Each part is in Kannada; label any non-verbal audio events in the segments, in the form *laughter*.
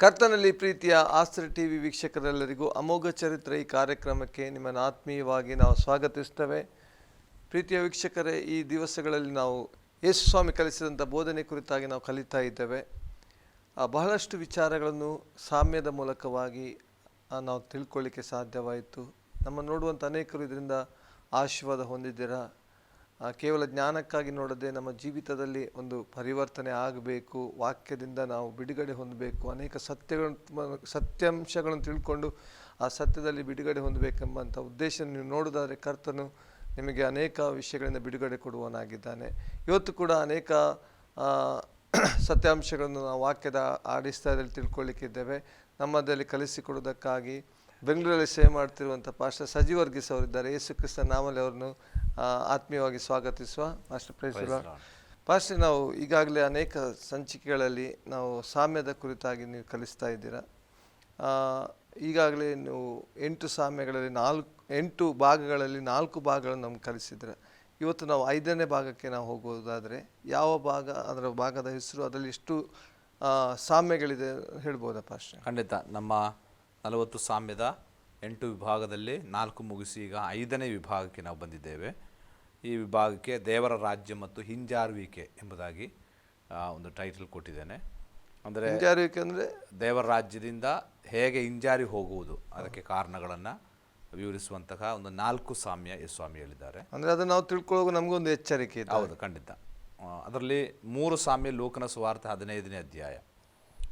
ಕರ್ತನಲ್ಲಿ ಪ್ರೀತಿಯ ಆಸ್ತ್ರ ಟಿ ವಿ ವೀಕ್ಷಕರೆಲ್ಲರಿಗೂ ಅಮೋಘ ಚರಿತ್ರೆ ಈ ಕಾರ್ಯಕ್ರಮಕ್ಕೆ ನಿಮ್ಮನ್ನು ಆತ್ಮೀಯವಾಗಿ ನಾವು ಸ್ವಾಗತಿಸ್ತೇವೆ. ಪ್ರೀತಿಯ ವೀಕ್ಷಕರೇ, ಈ ದಿವಸಗಳಲ್ಲಿ ನಾವು ಯೇಸು ಸ್ವಾಮಿ ಕಲಿಸಿದಂಥ ಬೋಧನೆ ಕುರಿತಾಗಿ ನಾವು ಕಲಿತಾ ಇದ್ದೇವೆ. ಬಹಳಷ್ಟು ವಿಚಾರಗಳನ್ನು ಸಾಮ್ಯದ ಮೂಲಕವಾಗಿ ನಾವು ತಿಳ್ಕೊಳ್ಳಿಕ್ಕೆ ಸಾಧ್ಯವಾಯಿತು. ನಮ್ಮ ನೋಡುವಂಥ ಅನೇಕರು ಇದರಿಂದ ಆಶೀರ್ವಾದ ಹೊಂದಿದ್ದೀರಾ? ಕೇವಲ ಜ್ಞಾನಕ್ಕಾಗಿ ನೋಡದೆ ನಮ್ಮ ಜೀವಿತದಲ್ಲಿ ಒಂದು ಪರಿವರ್ತನೆ ಆಗಬೇಕು, ವಾಕ್ಯದಿಂದ ನಾವು ಬಿಡುಗಡೆ ಹೊಂದಬೇಕು, ಅನೇಕ ಸತ್ಯಗಳನ್ನು ಸತ್ಯಾಂಶಗಳನ್ನು ತಿಳ್ಕೊಂಡು ಆ ಸತ್ಯದಲ್ಲಿ ಬಿಡುಗಡೆ ಹೊಂದಬೇಕೆಂಬಂಥ ಉದ್ದೇಶ ನೀವು ನೋಡೋದಾದರೆ ಕರ್ತನು ನಿಮಗೆ ಅನೇಕ ವಿಷಯಗಳಿಂದ ಬಿಡುಗಡೆ ಕೊಡುವನಾಗಿದ್ದಾನೆ ಇವತ್ತು ಕೂಡ ಅನೇಕ ಸತ್ಯಾಂಶಗಳನ್ನು ನಾವು ವಾಕ್ಯದ ಆಡಿಸ್ತಾಯದಲ್ಲಿ ತಿಳ್ಕೊಳ್ಳಿಕ್ಕಿದ್ದೇವೆ. ನಮ್ಮದಲ್ಲಿ ಕಲಿಸಿಕೊಡೋದಕ್ಕಾಗಿ ಬೆಂಗಳೂರಲ್ಲಿ ಸೇವೆ ಮಾಡ್ತಿರುವಂಥ ಪಾಸ್ಟರ್ ಸಜೀವರ್ಗೀಸ್ ಅವರಿದ್ದಾರೆ. ಯೇಸು ಕ್ರಿಸ್ತ ನಾಮಲ್ಲಿ ಅವರನ್ನು ಆತ್ಮೀಯವಾಗಿ ಸ್ವಾಗತಿಸುವ ಮಾಸ್ಟರ್ ಪ್ರೈಸ್ ಫಸ್ಟ್ ನಾವು ಈಗಾಗಲೇ ಅನೇಕ ಸಂಚಿಕೆಗಳಲ್ಲಿ ನಾವು ಸಾಮ್ಯದ ಕುರಿತಾಗಿ ನೀವು ಕಲಿಸ್ತಾ ಇದ್ದೀರಾ. ಈಗಾಗಲೇ ನೀವು ಎಂಟು ಸಾಮ್ಯಗಳಲ್ಲಿ ನಾಲ್ಕು ಎಂಟು ಭಾಗಗಳಲ್ಲಿ ನಾಲ್ಕು ಭಾಗಗಳನ್ನು ನಮ್ಗೆ ಕಲಿಸಿದ್ರೆ ಇವತ್ತು ನಾವು ಐದನೇ ಭಾಗಕ್ಕೆ ನಾವು ಹೋಗೋದಾದರೆ ಯಾವ ಭಾಗ ಅದರ ಭಾಗದ ಹೆಸರು ಅದರಲ್ಲಿ ಎಷ್ಟು ಸಾಮ್ಯಗಳಿದೆ ಹೇಳ್ಬೋದಾ ಪಾಸ್ಟರ್ ಖಂಡಿತ ನಮ್ಮ ನಲವತ್ತು ಸಾಮ್ಯದ ಎಂಟು ವಿಭಾಗದಲ್ಲಿ ನಾಲ್ಕು ಮುಗಿಸಿ ಈಗ ಐದನೇ ವಿಭಾಗಕ್ಕೆ ನಾವು ಬಂದಿದ್ದೇವೆ. ಈ ವಿಭಾಗಕ್ಕೆ ದೇವರ ರಾಜ್ಯ ಮತ್ತು ಹಿಂಜಾರುವಿಕೆ ಎಂಬುದಾಗಿ ಒಂದು ಟೈಟಲ್ ಕೊಟ್ಟಿದ್ದೇನೆ. ಅಂದರೆ ಹಿಂಜಾರುವಿಕೆ ಅಂದರೆ? ದೇವರ ರಾಜ್ಯದಿಂದ ಹೇಗೆ ಹಿಂಜಾರಿ ಹೋಗುವುದು ಅದಕ್ಕೆ ಕಾರಣಗಳನ್ನು ವಿವರಿಸುವಂತಹ ಒಂದು ನಾಲ್ಕು ಸಾಮ್ಯ ಈ ಸ್ವಾಮಿ ಹೇಳಿದ್ದಾರೆ. ಅಂದರೆ ಅದನ್ನು ನಾವು ತಿಳ್ಕೊಳ್ಳೋಕೆ ನಮಗೊಂದು ಎಚ್ಚರಿಕೆ ಇದೆ. ಹೌದು ಖಂಡಿತ. ಅದರಲ್ಲಿ ಮೂರು ಸಾಮ್ಯ ಲೋಕನ ಸ್ವಾರ್ಥ ಹದಿನೈದನೇ ಅಧ್ಯಾಯ.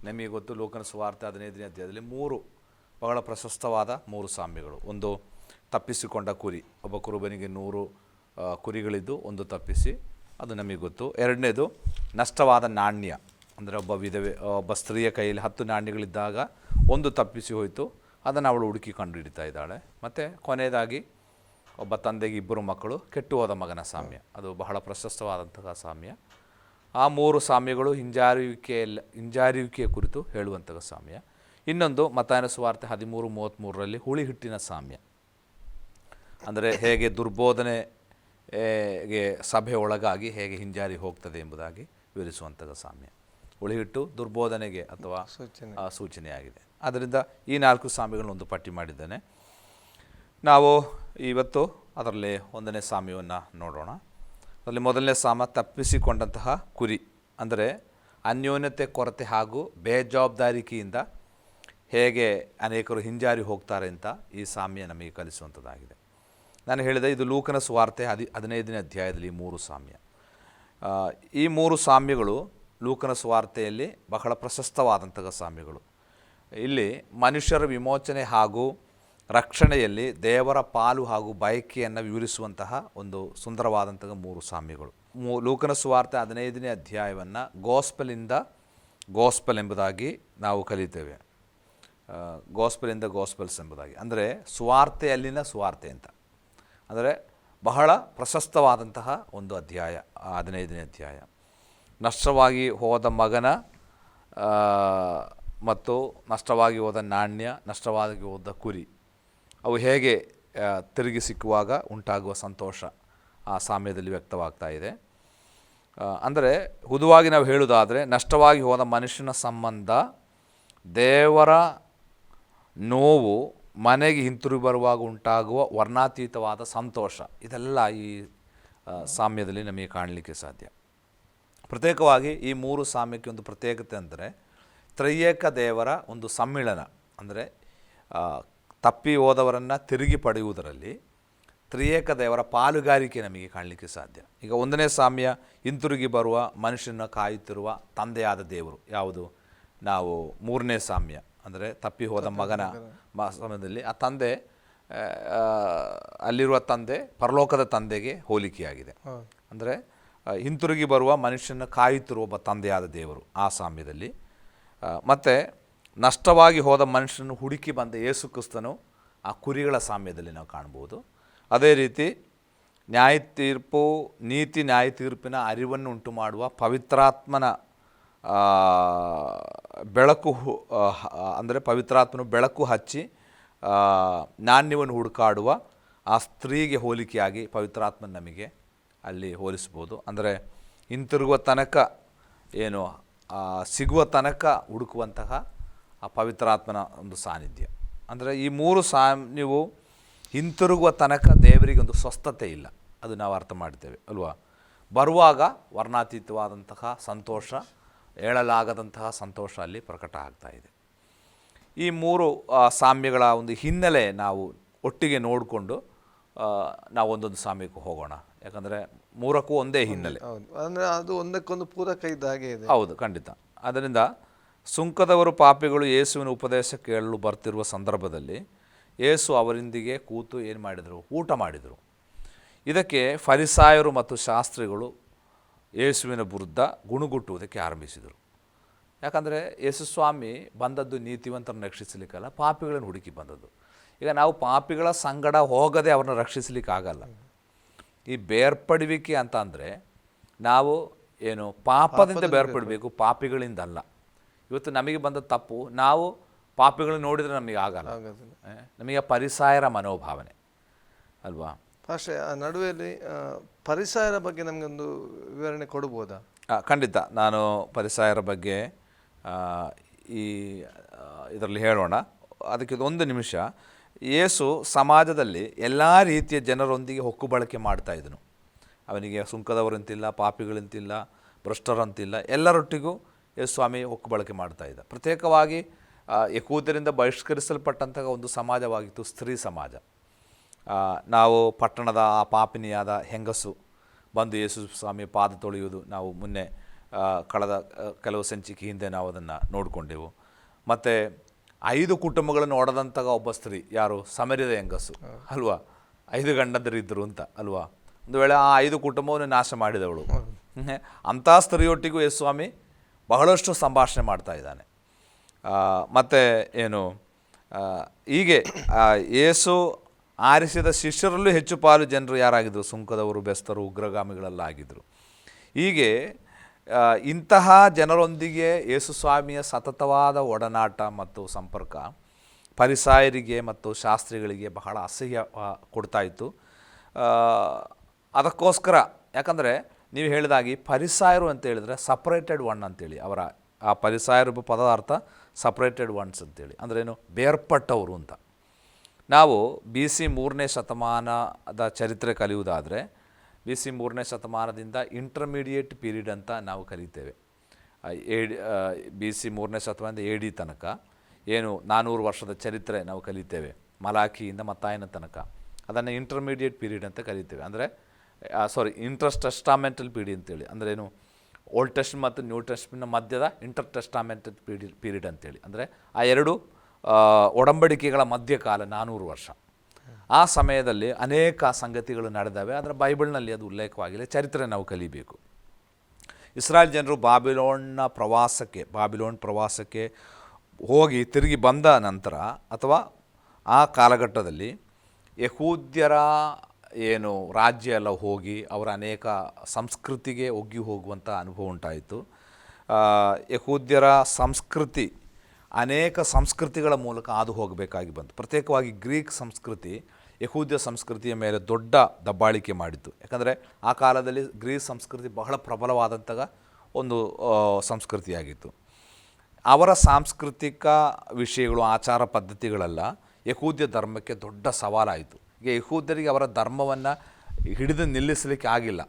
ನಮಗೆ ಗೊತ್ತು ಲೋಕನ ಸ್ವಾರ್ಥ ಹದಿನೈದನೇ ಅಧ್ಯಾಯದಲ್ಲಿ ಮೂರು ಬಹಳ ಪ್ರಶಸ್ತವಾದ ಮೂರು ಸಾಮ್ಯಗಳು. ಒಂದು ತಪ್ಪಿಸಿಕೊಂಡ ಕುರಿ. ಒಬ್ಬ ಕುರುಬನಿಗೆ ನೂರು ಕುರಿಗಳಿದ್ದು ಒಂದು ತಪ್ಪಿಸಿ, ಅದು ನಮಗೆ ಗೊತ್ತು. ಎರಡನೇದು, ನಷ್ಟವಾದ ನಾಣ್ಯ. ಅಂದರೆ ಒಬ್ಬ ವಿಧವೆ ಒಬ್ಬ ಸ್ತ್ರೀಯ ಕೈಯಲ್ಲಿ ಹತ್ತು ನಾಣ್ಯಗಳಿದ್ದಾಗ ಒಂದು ತಪ್ಪಿಸಿ ಹೋಯಿತು, ಅದನ್ನು ಅವಳು ಹುಡುಕಿ ಕಂಡು ಹಿಡಿತಾ ಇದ್ದಾಳೆ. ಮತ್ತು ಕೊನೆಯದಾಗಿ, ಒಬ್ಬ ತಂದೆಗೆ ಇಬ್ಬರು ಮಕ್ಕಳು ಕೆಟ್ಟು ಹೋದ ಮಗನ ಸಾಮ್ಯ. ಅದು ಬಹಳ ಪ್ರಶಸ್ತವಾದಂತಹ ಸಾಮ್ಯ. ಆ ಮೂರು ಸಾಮ್ಯಗಳು ಹಿಂಜಾರುವಿಕೆಯಲ್ಲಿ ಹಿಂಜಾರುವಿಕೆಯ ಕುರಿತು ಹೇಳುವಂತಹ ಸಾಮ್ಯ. ಇನ್ನೊಂದು, ಮತಾಯನ ಸುವಾರ್ತೆ ಹದಿಮೂರು ಮೂವತ್ತ್ಮೂರರಲ್ಲಿ ಹುಳಿ ಹಿಟ್ಟಿನ ಸಾಮ್ಯ. ಅಂದರೆ ಹೇಗೆ ದುರ್ಬೋಧನೆ ಸಭೆ ಒಳಗಾಗಿ ಹೇಗೆ ಹಿಂಜಾರಿ ಹೋಗ್ತದೆ ಎಂಬುದಾಗಿ ವಿವರಿಸುವಂಥದ್ದು ಸಾಮ್ಯ. ಉಳಿಹಿಟ್ಟು ದುರ್ಬೋಧನೆಗೆ ಅಥವಾ ಸೂಚನೆ. ಆ, ಸೂಚನೆಯಾಗಿದೆ. ಆದ್ದರಿಂದ ಈ ನಾಲ್ಕು ಸಾಮ್ಯಗಳನ್ನು ಒಂದು ಪಟ್ಟಿ ಮಾಡಿದ್ದೇನೆ. ನಾವು ಇವತ್ತು ಅದರಲ್ಲಿ ಒಂದನೇ ಸಾಮ್ಯವನ್ನು ನೋಡೋಣ. ಅದರಲ್ಲಿ ಮೊದಲನೇ ಸಾಮ ತಪ್ಪಿಸಿಕೊಂಡಂತಹ ಕುರಿ ಅಂದರೆ ಅನ್ಯೋನ್ಯತೆ ಕೊರತೆ ಹಾಗೂ ಬೇಜವಾಬ್ದಾರಿಕೆಯಿಂದ ಹೇಗೆ ಅನೇಕರು ಹಿಂಜಾರಿ ಹೋಗ್ತಾರೆ ಅಂತ ಈ ಸಾಮ್ಯ ನಮಗೆ ಕಲಿಸುವಂಥದ್ದಾಗಿದೆ. ನಾನು ಹೇಳಿದೆ ಇದು ಲೂಕನ ಸುವಾರ್ತೆ ಹದಿ ಹದಿನೈದನೇ ಅಧ್ಯಾಯದಲ್ಲಿ ಮೂರು ಸಾಮ್ಯ. ಈ ಮೂರು ಸಾಮ್ಯಗಳು ಲೂಕನ ಸುವಾರ್ತೆಯಲ್ಲಿ ಬಹಳ ಪ್ರಶಸ್ತವಾದಂತಹ ಸಾಮ್ಯಗಳು. ಇಲ್ಲಿ ಮನುಷ್ಯರ ವಿಮೋಚನೆ ಹಾಗೂ ರಕ್ಷಣೆಯಲ್ಲಿ ದೇವರ ಪಾಲು ಹಾಗೂ ಬಯಕೆಯನ್ನು ವಿವರಿಸುವಂತಹ ಒಂದು ಸುಂದರವಾದಂತಹ ಮೂರು ಸಾಮ್ಯಗಳು. ಮೂ, ಲೂಕನ ಸುವಾರ್ತೆ ಹದಿನೈದನೇ ಅಧ್ಯಾಯವನ್ನು ಗೋಸ್ಪಲಿಂದ ಗೋಸ್ಪಲ್ ಎಂಬುದಾಗಿ ನಾವು ಕಲಿತೇವೆ. ಗೋಸ್ಪಲಿಂದ ಗೋಸ್ಪಲ್ಸ್ ಎಂಬುದಾಗಿ. ಅಂದರೆ ಸುವಾರ್ತೆಯಲ್ಲಿನ ಸುವಾರ್ತೆ ಅಂತ. ಅಂದರೆ ಬಹಳ ಪ್ರಶಸ್ತವಾದಂತಹ ಒಂದು ಅಧ್ಯಾಯ ಹದಿನೈದನೇ ಅಧ್ಯಾಯ. ನಷ್ಟವಾಗಿ ಹೋದ ಮಗನ ಮತ್ತು ನಷ್ಟವಾಗಿ ಹೋದ ನಾಣ್ಯ, ನಷ್ಟವಾಗಿ ಹೋದ ಕುರಿ, ಅವು ಹೇಗೆ ತಿರುಗಿ ಸಿಕ್ಕುವಾಗ ಉಂಟಾಗುವ ಸಂತೋಷ ಆ ಸಾಮ್ಯದಲ್ಲಿ ವ್ಯಕ್ತವಾಗ್ತಾ ಇದೆ. ಅಂದರೆ ಹುದುವಾಗಿ ನಾವು ಹೇಳುವುದಾದರೆ ನಷ್ಟವಾಗಿ ಹೋದ ಮನುಷ್ಯನ ಸಂಬಂಧ ದೇವರ ನೋವು ಮನೆಗೆ ಹಿಂತಿರುಗಿ ಬರುವಾಗ ಉಂಟಾಗುವ ವರ್ಣಾತೀತವಾದ ಸಂತೋಷ. ಇದೆಲ್ಲ ಈ ಸಾಮ್ಯದಲ್ಲಿ ನಮಗೆ ಕಾಣಲಿಕ್ಕೆ ಸಾಧ್ಯ. ಪ್ರತ್ಯೇಕವಾಗಿ ಈ ಮೂರು ಸಾಮ್ಯಕ್ಕೆ ಒಂದು ಪ್ರತ್ಯೇಕತೆ ಅಂದರೆ ತ್ರಯೇಕ ದೇವರ ಒಂದು ಸಮ್ಮಿಳನ ಅಂದರೆ ತಪ್ಪಿ ಹೋದವರನ್ನು ತಿರುಗಿ ಪಡೆಯುವುದರಲ್ಲಿ ತ್ರಿಯೇಕ ದೇವರ ಪಾಲುಗಾರಿಕೆ ನಮಗೆ ಕಾಣಲಿಕ್ಕೆ ಸಾಧ್ಯ. ಈಗ ಒಂದನೇ ಸಾಮ್ಯ ಹಿಂತಿರುಗಿ ಬರುವ ಮನುಷ್ಯನ ಕಾಯುತ್ತಿರುವ ತಂದೆಯಾದ ದೇವರು ಯಾವುದು? ನಾವು ಮೂರನೇ ಸಾಮ್ಯ. ಅಂದರೆ ತಪ್ಪಿ ಹೋದ ಮಗನ ಸಮಯದಲ್ಲಿ ಆ ತಂದೆ ಅಲ್ಲಿರುವ ತಂದೆ ಪರಲೋಕದ ತಂದೆಗೆ ಹೋಲಿಕೆಯಾಗಿದೆ. ಅಂದರೆ ಹಿಂತಿರುಗಿ ಬರುವ ಮನುಷ್ಯನ ಕಾಯುತ್ತಿರುವ ಒಬ್ಬ ತಂದೆಯಾದ ದೇವರು ಆ ಸಾಮ್ಯದಲ್ಲಿ. ಮತ್ತು ನಷ್ಟವಾಗಿ ಹೋದ ಮನುಷ್ಯನನ್ನು ಹುಡುಕಿ ಬಂದ ಯೇಸು ಕ್ರಿಸ್ತನು ಆ ಕುರಿಗಳ ಸಾಮ್ಯದಲ್ಲಿ ನಾವು ಕಾಣ್ಬೋದು ಅದೇ ರೀತಿ ನ್ಯಾಯ ತೀರ್ಪು ನೀತಿ ನ್ಯಾಯ ತೀರ್ಪಿನ ಅರಿವನ್ನು ಉಂಟು ಮಾಡುವ ಪವಿತ್ರಾತ್ಮನ ಬೆಳಕು ಅಂದರೆ ಪವಿತ್ರಾತ್ಮನು ಬೆಳಕು ಹಚ್ಚಿ ನಾಣ್ಯವನ್ನು ಹುಡುಕಾಡುವ ಆ ಸ್ತ್ರೀಗೆ ಹೋಲಿಕೆಯಾಗಿ ಪವಿತ್ರಾತ್ಮನ ನಮಗೆ ಅಲ್ಲಿ ಹೋಲಿಸ್ಬೋದು ಅಂದರೆ ಹಿಂತಿರುಗುವ ತನಕ ಏನು ಸಿಗುವ ತನಕ ಹುಡುಕುವಂತಹ ಆ ಪವಿತ್ರಾತ್ಮನ ಒಂದು ಸಾನ್ನಿಧ್ಯ. ಅಂದರೆ ಈ ಮೂರು ಸಾ ನೀವು ಹಿಂತಿರುಗುವ ತನಕ ದೇವರಿಗೆ ಒಂದು ಸ್ವಸ್ಥತೆ ಇಲ್ಲ. ಅದು ನಾವು ಅರ್ಥ ಮಾಡ್ತೇವೆ, ಅಲ್ವಾ? ಬರುವಾಗ ವರ್ಣಾತೀತವಾದಂತಹ ಸಂತೋಷ ಹೇಳಲಾಗದಂತಹ ಸಂತೋಷ ಅಲ್ಲಿ ಪ್ರಕಟ ಆಗ್ತಾ ಇದೆ. ಈ ಮೂರು ಸಾಮ್ಯಗಳ ಒಂದು ಹಿನ್ನೆಲೆ ನಾವು ಒಟ್ಟಿಗೆ ನೋಡಿಕೊಂಡು ನಾವು ಒಂದೊಂದು ಸಾಮ್ಯಕ್ಕೆ ಹೋಗೋಣ. ಯಾಕಂದರೆ ಮೂರಕ್ಕೂ ಒಂದೇ ಹಿನ್ನೆಲೆ. ಅಂದರೆ ಅಂದ್ರೆ ಅದು ಒಂದಕ್ಕೊಂದು ಪೂರಕ ಇದ್ದ ಹಾಗೆ ಇದೆ. ಹೌದು ಖಂಡಿತ. ಅದರಿಂದ ಸುಂಕದವರು ಪಾಪಿಗಳು ಯೇಸುವಿನ ಉಪದೇಶ ಕೇಳಲು ಬರ್ತಿರುವ ಸಂದರ್ಭದಲ್ಲಿ ಯೇಸು ಅವರಿಂದಿಗೆ ಕೂತು ಏನು ಮಾಡಿದರು? ಊಟ ಮಾಡಿದರು. ಇದಕ್ಕೆ ಫರಿಸಾಯರು ಮತ್ತು ಶಾಸ್ತ್ರಿಗಳು ಯೇಸುವಿನ ವಿರುದ್ಧ ಗುಣುಗುಟ್ಟುವುದಕ್ಕೆ ಆರಂಭಿಸಿದರು. ಯಾಕಂದರೆ ಯೇಸುಸ್ವಾಮಿ ಬಂದದ್ದು ನೀತಿವಂತರನ್ನು ರಕ್ಷಿಸಲಿಕ್ಕಲ್ಲ ಪಾಪಿಗಳನ್ನು ಹುಡುಕಿ ಬಂದದ್ದು. ಈಗ ನಾವು ಪಾಪಿಗಳ ಸಂಗಡ ಹೋಗದೆ ಅವ್ರನ್ನ ರಕ್ಷಿಸಲಿಕ್ಕೆ ಆಗಲ್ಲ. ಈ ಬೇರ್ಪಡುವಿಕೆ ಅಂತ ಅಂದರೆ ನಾವು ಏನು ಪಾಪದಿಂದ ಬೇರ್ಪಡಬೇಕು ಪಾಪಿಗಳಿಂದಲ್ಲ. ಇವತ್ತು ನಮಗೆ ಬಂದ ತಪ್ಪು ನಾವು ಪಾಪಿಗಳನ್ನ ನೋಡಿದರೆ ನಮಗೆ ಆಗಲ್ಲ. ನಮಗೆ ಪರಿಸಾಯರ ಮನೋಭಾವನೆ. ಅಲ್ವಾ? ಭಾಷೆ, ಆ ನಡುವೆಯಲ್ಲಿ ಪರಿಸರ ಬಗ್ಗೆ ನಮಗೊಂದು ವಿವರಣೆ ಕೊಡ್ಬೋದಾ? ಖಂಡಿತ. ನಾನು ಪರಿಸರ ಬಗ್ಗೆ ಈ ಇದರಲ್ಲಿ ಹೇಳೋಣ. ಅದಕ್ಕೆ ಒಂದು ನಿಮಿಷ. ಯೇಸು ಸಮಾಜದಲ್ಲಿ ಎಲ್ಲ ರೀತಿಯ ಜನರೊಂದಿಗೆ ಹೊಕ್ಕು ಬಳಕೆ ಮಾಡ್ತಾ ಇದ್ದನು ಅವನಿಗೆ ಸುಂಕದವರಂತಿಲ್ಲ, ಪಾಪಿಗಳಂತಿಲ್ಲ, ಭ್ರಷ್ಟರಂತಿಲ್ಲ, ಎಲ್ಲರೊಟ್ಟಿಗೂ ಯೇಸು ಸ್ವಾಮಿ ಹೊಕ್ಕು ಬಳಕೆ ಮಾಡ್ತಾ ಇದ್ದ. ಪ್ರತ್ಯೇಕವಾಗಿ ಯಕೂದರಿಂದ ಬಹಿಷ್ಕರಿಸಲ್ಪಟ್ಟಂತಹ ಒಂದು ಸಮಾಜವಾಗಿತ್ತು, ಸ್ತ್ರೀ ಸಮಾಜ. ನಾವು ಪಟ್ಟಣದ ಆ ಪಾಪಿನಿಯಾದ ಹೆಂಗಸು ಬಂದು ಯೇಸು ಸ್ವಾಮಿ ಪಾದ ತೊಳೆಯುವುದು ನಾವು ಮೊನ್ನೆ ಕಳೆದ ಕೆಲವು ಸಂಚಿಕೆ ಹಿಂದೆ ನಾವು ಅದನ್ನು ನೋಡಿಕೊಂಡೆವು. ಮತ್ತು ಐದು ಕುಟುಂಬಗಳನ್ನು ಒಡೆದಂತಹ ಒಬ್ಬ ಸ್ತ್ರೀ ಯಾರು? ಸಮರ್ಯದ ಹೆಂಗಸು. ಅಲ್ವಾ? ಐದು ಗಂಡಂದರಿದ್ದರು ಅಂತ ಅಲ್ವಾ? ಒಂದು ವೇಳೆ ಆ ಐದು ಕುಟುಂಬವನ್ನು ನಾಶ ಮಾಡಿದವಳು. ಅಂಥ ಸ್ತ್ರೀಯೊಟ್ಟಿಗೂ ಯೇಸು ಸ್ವಾಮಿ ಬಹಳಷ್ಟು ಸಂಭಾಷಣೆ ಮಾಡ್ತಾ ಇದ್ದಾನೆ. ಮತ್ತು ಏನು? ಹೀಗೆ ಏಸು ಯೇಸು ಆರಿಸಿದ ಶಿಷ್ಯರಲ್ಲೂ ಹೆಚ್ಚು ಪಾಲು ಜನರು ಯಾರಾಗಿದ್ದರು ಸುಂಕದವರು, ಬೆಸ್ತರು ಉಗ್ರಗಾಮಿಗಳೆಲ್ಲ ಆಗಿದ್ದರು ಹೀಗೆ ಇಂತಹ ಜನರೊಂದಿಗೆ ಯೇಸು ಸ್ವಾಮಿಯ ಸತತವಾದ ಒಡನಾಟ ಮತ್ತು ಸಂಪರ್ಕ ಪರಿಸಾಯರಿಗೆ ಮತ್ತು ಶಾಸ್ತ್ರಿಗಳಿಗೆ ಬಹಳ ಅಸಹ್ಯ ಕೊಡ್ತಾಯಿತ್ತು ಅದಕ್ಕೋಸ್ಕರ, ಯಾಕಂದರೆ ನೀವು ಹೇಳಿದಾಗಿ ಪರಿಸಾಯರು ಅಂತ ಹೇಳಿದರೆ ಸಪ್ರೇಟೆಡ್ ಒನ್ ಅಂತೇಳಿ, ಅವರ, ಆ ಪರಿಸಾಯರು ಪದಾರ್ಥ ಸಪ್ರೇಟೆಡ್ ಒನ್ಸ್ ಅಂತೇಳಿ. ಅಂದ್ರೇನು? ಬೇರ್ಪಟ್ಟವರು ಅಂತ. ನಾವು ಬಿ ಸಿ ಮೂರನೇ ಶತಮಾನದ ಚರಿತ್ರೆ ಕಲಿಯುವುದಾದರೆ, ಬಿ ಸಿ ಮೂರನೇ ಶತಮಾನದಿಂದ ಇಂಟರ್ಮೀಡಿಯೇಟ್ ಪೀರಿಯಡ್ ಅಂತ ನಾವು ಕಲಿತೇವೆ. ಎ ಬಿ ಸಿ ಮೂರನೇ ಶತಮಾನದ ಎ ಡಿ ತನಕ. ಏನು ನಾನ್ನೂರು ವರ್ಷದ ಚರಿತ್ರೆ ನಾವು ಕಲಿತೇವೆ, ಮಲಾಖಿಯಿಂದ ಮತ್ತಾಯನ ತನಕ. ಅದನ್ನು ಇಂಟರ್ಮೀಡಿಯೇಟ್ ಪೀರಿಯಡ್ ಅಂತ ಕಲಿತೇವೆ ಅಂದರೆ ಸಾರಿ ಇಂಟ್ರಸ್ಟ್ ಟೆಸ್ಟಾಮೆಂಟಲ್ ಪೀರಿಯಡ್ ಅಂತೇಳಿ. ಅಂದರೆ ಏನು ಓಲ್ಡ್ ಟೆಸ್ಟ್ ಮತ್ತು ನ್ಯೂ ಟೆಸ್ಟ್ನ ಮಧ್ಯದ ಇಂಟರ್ ಟೆಸ್ಟಾಮೆಂಟಲ್ ಪೀರಿಯಡ್ ಪೀರಿಯಡ್ ಅಂತೇಳಿ. ಅಂದರೆ, ಆ ಎರಡು ಒಡಂಬಡಿಕೆಗಳ ಮಧ್ಯಕಾಲ ನಾನ್ನೂರು ವರ್ಷ. ಆ ಸಮಯದಲ್ಲಿ ಅನೇಕ ಸಂಗತಿಗಳು ನಡೆದವೆ. ಅದರ ಬೈಬಲ್ನಲ್ಲಿ ಅದು ಉಲ್ಲೇಖವಾಗಿಲ್ಲ ಚರಿತ್ರೆ ನಾವು ಕಲಿಬೇಕು. ಇಸ್ರಾಯೇಲ್ ಜನರು ಬಾಬಿಲೋನ್ನ ಪ್ರವಾಸಕ್ಕೆ, ಬಾಬಿಲೋನ್ ಪ್ರವಾಸಕ್ಕೆ ಹೋಗಿ ತಿರುಗಿ ಬಂದ ನಂತರ ಅಥವಾ ಆ ಕಾಲಘಟ್ಟದಲ್ಲಿ ಯಹೂದ್ಯರ ಏನು ರಾಜ್ಯ ಎಲ್ಲ ಹೋಗಿ ಅವರ ಅನೇಕ ಸಂಸ್ಕೃತಿಗೆ ಒಗ್ಗಿ ಹೋಗುವಂಥ ಅನುಭವ ಉಂಟಾಯಿತು. ಯಹೂದ್ಯರ ಸಂಸ್ಕೃತಿ ಅನೇಕ ಸಂಸ್ಕೃತಿಗಳ ಮೂಲಕ ಹಾದು ಹೋಗಬೇಕಾಗಿ ಬಂತು. ಪ್ರತ್ಯೇಕವಾಗಿ ಗ್ರೀಕ್ ಸಂಸ್ಕೃತಿ, ಯಹೂದ್ಯ ಸಂಸ್ಕೃತಿಯ ಮೇಲೆ ದೊಡ್ಡ ದಬ್ಬಾಳಿಕೆ ಮಾಡಿತ್ತು. ಯಾಕಂದರೆ ಆ ಕಾಲದಲ್ಲಿ ಗ್ರೀಕ್ ಸಂಸ್ಕೃತಿ ಬಹಳ ಪ್ರಬಲವಾದಂತಹ ಒಂದು ಸಂಸ್ಕೃತಿಯಾಗಿತ್ತು. ಅವರ ಸಾಂಸ್ಕೃತಿಕ ವಿಷಯಗಳು, ಆಚಾರ ಪದ್ಧತಿಗಳೆಲ್ಲ, ಯಹೂದ್ಯ ಧರ್ಮಕ್ಕೆ ದೊಡ್ಡ ಸವಾಲಾಯಿತು. ಈಗ ಯಹೂದ್ಯರಿಗೆ ಅವರ ಧರ್ಮವನ್ನು ಹಿಡಿದು ನಿಲ್ಲಿಸಲಿಕ್ಕೆ ಆಗಿಲ್ಲ.